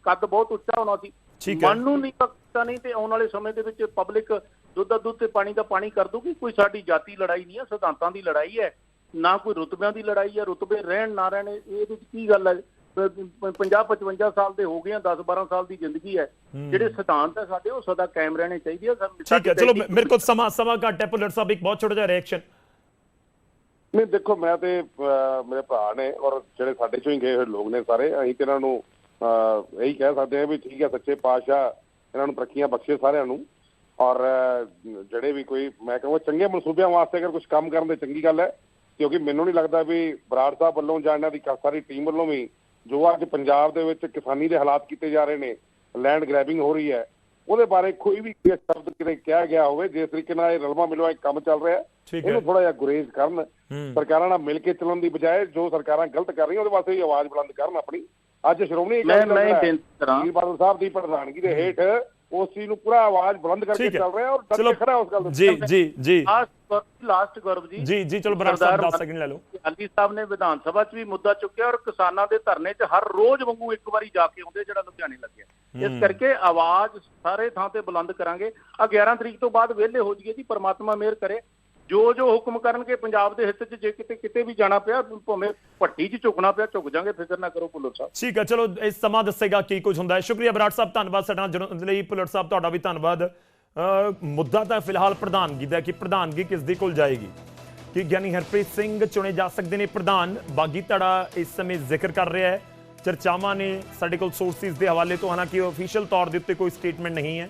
ਕੱਦ ਬਹੁਤ ਉੱਚਾ ਹੋਣਾ ਸੀ। ਠੀਕ ਹੈ। ਮਨ ਨੂੰ ਨੀਵਾ ਕੀਤਾ ਨਹੀਂ ਤੇ ਆਉਣ ਵਾਲੇ ਸਮੇਂ ਦੇ ਵਿੱਚ ਪਬਲਿਕ ਦੁੱਧ ਦਾ ਦੁੱਧ ਤੇ ਪਾਣੀ ਦਾ ਪਾਣੀ ਕਰ ਦੂਗੀ ਕੋਈ ਸਾਡੀ ਜਾਤੀ ਲੜਾਈ ਨਹੀਂ ਹੈ ਸਿਧਾਂਤਾਂ ਦੀ ਲੜਾਈ ਹੈ ਨਾ ਕੋਈ ਰੁਤਬਿਆਂ ਦੀ ਲੜਾਈ ਹੈ ਰੁਤਬੇ ਰਹਿਣ ਨਾ ਰਹਿਣ ਇਹ- ਇਹਦੇ ਵਿੱਚ ਕੀ ਗੱਲ ਹੈ? 50 55 ਸਾਲ ਦੇ ਹੋ ਗਏ ਆ 10 12 ਸਾਲ ਦੀ ਜ਼ਿੰਦਗੀ ਹੈ। ਜਿਹੜੇ ਸਿਧਾਂਤ ਹੈ ਸਾਡੇ ਉਹ ਸਦਾ ਕਾਇਮ ਰਹਿਣੇ ਚਾਹੀਦੇ ਆ। ਠੀਕ ਹੈ ਚਲੋ ਮੇਰੇ ਕੋਲ ਸਮਾਂ ਸਮਾਂ ਘੱਟ ਹੈ ਭੁੱਲਰ ਸਾਹਿਬ ਇੱਕ ਬਹੁਤ ਛੋਟਾ ਜਿਹਾ ਰਿਐਕਸ਼ਨ ਨਹੀਂ ਦੇਖੋ ਮੈਂ ਤੇ ਮੇਰੇ ਭਰਾ ਨੇ ਔਰ ਜਿਹੜੇ ਸਾਡੇ ਚੋਂ ਹੀ ਗਏ ਹੋਏ ਲੋਕ ਨੇ ਸਾਰੇ ਅਸੀਂ ਤੇ ਇਹਨਾਂ ਨੂੰ ਇਹੀ ਕਹਿ ਸਕਦੇ ਹਾਂ ਵੀ ਠੀਕ ਹੈ ਸੱਚੇ ਪਾਤਸ਼ਾਹ ਇਹਨਾਂ ਨੂੰ ਤਰੱਕੀਆਂ ਬਖਸ਼ੇ ਸਾਰਿਆਂ ਨੂੰ। ਔਰ ਜਿਹੜੇ ਵੀ ਕੋਈ ਮੈਂ ਕਹਾਂ ਚੰਗੇ ਮਨਸੂਬਿਆਂ ਵਾਸਤੇ ਅਗਰ ਕੁਝ ਕੰਮ ਕਰਨ ਦੇ ਚੰਗੀ ਗੱਲ ਹੈ ਕਿਉਂਕਿ ਮੈਨੂੰ ਨਹੀਂ ਲੱਗਦਾ ਵੀ ਬਰਾੜ ਸਾਹਿਬ ਵੱਲੋਂ ਜਾਂ ਇਹਨਾਂ ਦੀ ਸਾਰੀ ਟੀਮ ਵੱਲੋਂ ਵੀ ਜੋ ਅੱਜ ਪੰਜਾਬ ਦੇ ਵਿੱਚ ਕਿਸਾਨੀ ਦੇ ਹਾਲਾਤ ਕੀਤੇ ਜਾ ਰਹੇ ਨੇ ਲੈਂਡ ਗ੍ਰੈਬਿੰਗ ਹੋ ਰਹੀ ਹੈ ਉਹਦੇ ਬਾਰੇ ਕੋਈ ਵੀ ਸ਼ਬਦ ਕਿਤੇ ਕਿਹਾ ਗਿਆ ਹੋਵੇ ਜਿਸ ਤਰੀਕੇ ਨਾਲ ਇਹ ਰਲਵਾ ਮਿਲਵਾ ਇੱਕ ਕੰਮ ਚੱਲ ਰਿਹਾ। ਇਹਨੂੰ ਥੋੜਾ ਜਿਹਾ ਗੁਰੇਜ਼ ਕਰਨ ਸਰਕਾਰਾਂ ਨਾਲ ਮਿਲ ਕੇ ਚੱਲਣ ਦੀ ਬਜਾਏ ਜੋ ਸਰਕਾਰਾਂ ਗਲਤ ਕਰ ਰਹੀਆਂ ਉਹਦੇ ਵਾਸਤੇ ਵੀ ਆਵਾਜ਼ ਬੁਲੰਦ ਕਰਨ ਆਪਣੀ। ਅੱਜ ਸ਼੍ਰੋਮਣੀ ਮੈਂ- ਅਕਾਲੀ ਦਲ ਮੈਂ ਬੇਨਤੀ ਕਰਾਂ। ਵੀਰ ਬਾਦਲ ਸਾਹਿਬ ਦੀ ਪ੍ਰਧਾਨਗੀ ਦੇ ਹੇਠ ਉਸ ਚੀਜ਼ ਨੂੰ ਪੂਰਾ ਆਵਾਜ਼ ਬੁਲੰਦ ਕਰਕੇ। ਚੱਲ ਰਿਹਾ ਔਰ ਡਟ ਚਲੋ। ਕੇ ਖੜਾ ਉਸ ਗੱਲ ਦੇ ਜੀ ਜੀ ਜੀ। Last last Gaurav ji. ਜੀ ਜੀ ਚਲੋ ਬਰਾੜ ਸਾਹਿਬ ਸਰਦਾਰ 10 ਸੈਕਿੰਡ ਲੈ ਲਓ। ਅਲੀ ਸਾਹਿਬ ਨੇ ਵਿਧਾਨ ਸਭਾ 'ਚ ਵੀ ਮੁੱਦਾ ਚੁੱਕਿਆ ਔਰ ਕਿਸਾਨਾਂ ਦੇ ਧਰਨੇ 'ਚ ਹਰ ਰੋਜ਼ ਵਾਂਗੂ ਇੱਕ ਵਾਰੀ ਜਾ ਕੇ ਆਉਂਦੇ ਜਿਹੜਾ ਲੁਧਿਆਣੇ ਲੱਗਿਆ ਇਸ ਕਰਕੇ ਆਵਾਜ਼ ਸਾਰੇ ਥਾਂ ਤੇ ਬੁਲੰਦ ਕਰਾਂਗੇ। ਆ 11 ਤਰੀਕ ਤੋਂ ਬਾਅਦ ਵਿਹਲੇ ਹੋ ਜਾਈਏ ਜੀ ਪਰਮਾਤਮਾ ਮਿਹਰ ਕਰੇ। ਜੋ ਜੋ ਹੁਕਮ ਕਰਨਗੇ ਪੰਜਾਬ ਦੇ ਹਿੱਤ 'ਚ, ਜੇ ਕਿਤੇ ਕਿਤੇ ਵੀ ਜਾਣਾ ਪਿਆ, ਭਾਵੇਂ ਭੱਟੀ 'ਚ ਝੁਕਣਾ ਪਿਆ, ਝੁਕ ਜਾਾਂਗੇ, ਫਿਕਰ ਨਾ ਕਰੋ ਭੁੱਲਰ ਸਾਹਿਬ। ਠੀਕ ਹੈ, ਚਲੋ ਇਸ ਸਮਾਂ ਦੱਸੇਗਾ ਕੀ ਕੁਝ ਹੁੰਦਾ ਹੈ। ਸ਼ੁਕਰੀਆ ਬਰਾੜ ਸਾਹਿਬ, ਧੰਨਵਾਦ ਸਾਡੇ ਜੁੜਨ ਲਈ। ਭੁੱਲਰ ਸਾਹਿਬ, ਤੁਹਾਡਾ ਵੀ ਧੰਨਵਾਦ। ਮੁੱਦਾ ਤਾਂ ਫਿਲਹਾਲ ਪ੍ਰਧਾਨਗੀ ਦਾ ਕਿ ਪ੍ਰਧਾਨਗੀ ਕਿਸ ਦੇ ਕੋਲ ਜਾਏਗੀ? ਕਿ ਗਿਆਨੀ ਹਰਪ੍ਰੀਤ ਸਿੰਘ ਚੁਣੇ ਜਾ ਸਕਦੇ ਨੇ ਪ੍ਰਧਾਨ? ਬਾਗੀ ਧੜਾ ਇਸ ਸਮੇਂ ਜ਼ਿਕਰ ਕਰ ਰਿਹਾ ਹੈ। ਚਰਚਾਵਾਂ ਨੇ ਸਾਡੇ ਕੋਲ ਸੋਰਸਿਸ ਦੇ ਹਵਾਲੇ ਤੋਂ, ਹਾਲਾਂਕਿ ਅਫੀਸ਼ੀਅਲ ਤੌਰ ਦੇ ਉੱਤੇ ਕੋਈ ਸਟੇਟਮੈਂਟ ਨਹੀਂ ਹੈ।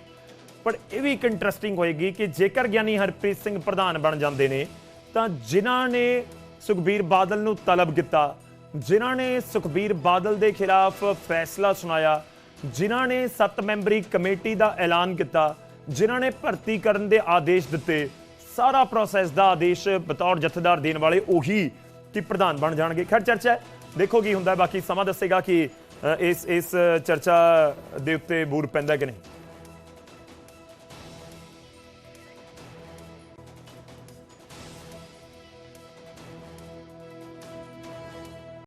ਪਰ ਇਹ ਵੀ ਇੱਕ ਇੰਟਰਸਟਿੰਗ ਹੋਏਗੀ ਕਿ ਜੇਕਰ ਗਿਆਨੀ ਹਰਪ੍ਰੀਤ ਸਿੰਘ ਪ੍ਰਧਾਨ ਬਣ ਜਾਂਦੇ ਨੇ, ਤਾਂ ਜਿਨ੍ਹਾਂ ਨੇ ਸੁਖਬੀਰ ਬਾਦਲ ਨੂੰ ਤਲਬ ਕੀਤਾ, ਜਿਨ੍ਹਾਂ ਨੇ ਸੁਖਬੀਰ ਬਾਦਲ ਦੇ ਖਿਲਾਫ ਫੈਸਲਾ ਸੁਣਾਇਆ, ਜਿਨ੍ਹਾਂ ਨੇ ਸੱਤ ਮੈਂਬਰੀ ਕਮੇਟੀ ਦਾ ਐਲਾਨ ਕੀਤਾ, ਜਿਨ੍ਹਾਂ ਨੇ ਭਰਤੀ ਕਰਨ ਦੇ ਆਦੇਸ਼ ਦਿੱਤੇ, ਸਾਰਾ ਪ੍ਰੋਸੈਸ ਦਾ ਆਦੇਸ਼ ਬਤੌਰ ਜਥੇਦਾਰ ਦੇਣ ਵਾਲੇ ਉਹੀ ਕਿ ਪ੍ਰਧਾਨ ਬਣ ਜਾਣਗੇ। ਖੈਰ, ਚਰਚਾ ਹੈ। ਦੇਖੋ ਕੀ ਹੁੰਦਾ ਬਾਕੀ ਸਮਾਂ ਦੱਸੇਗਾ ਕਿ ਇਸ ਇਸ ਚਰਚਾ ਦੇ ਉੱਤੇ ਬੂਰ ਪੈਂਦਾ ਕਿ ਨਹੀਂ।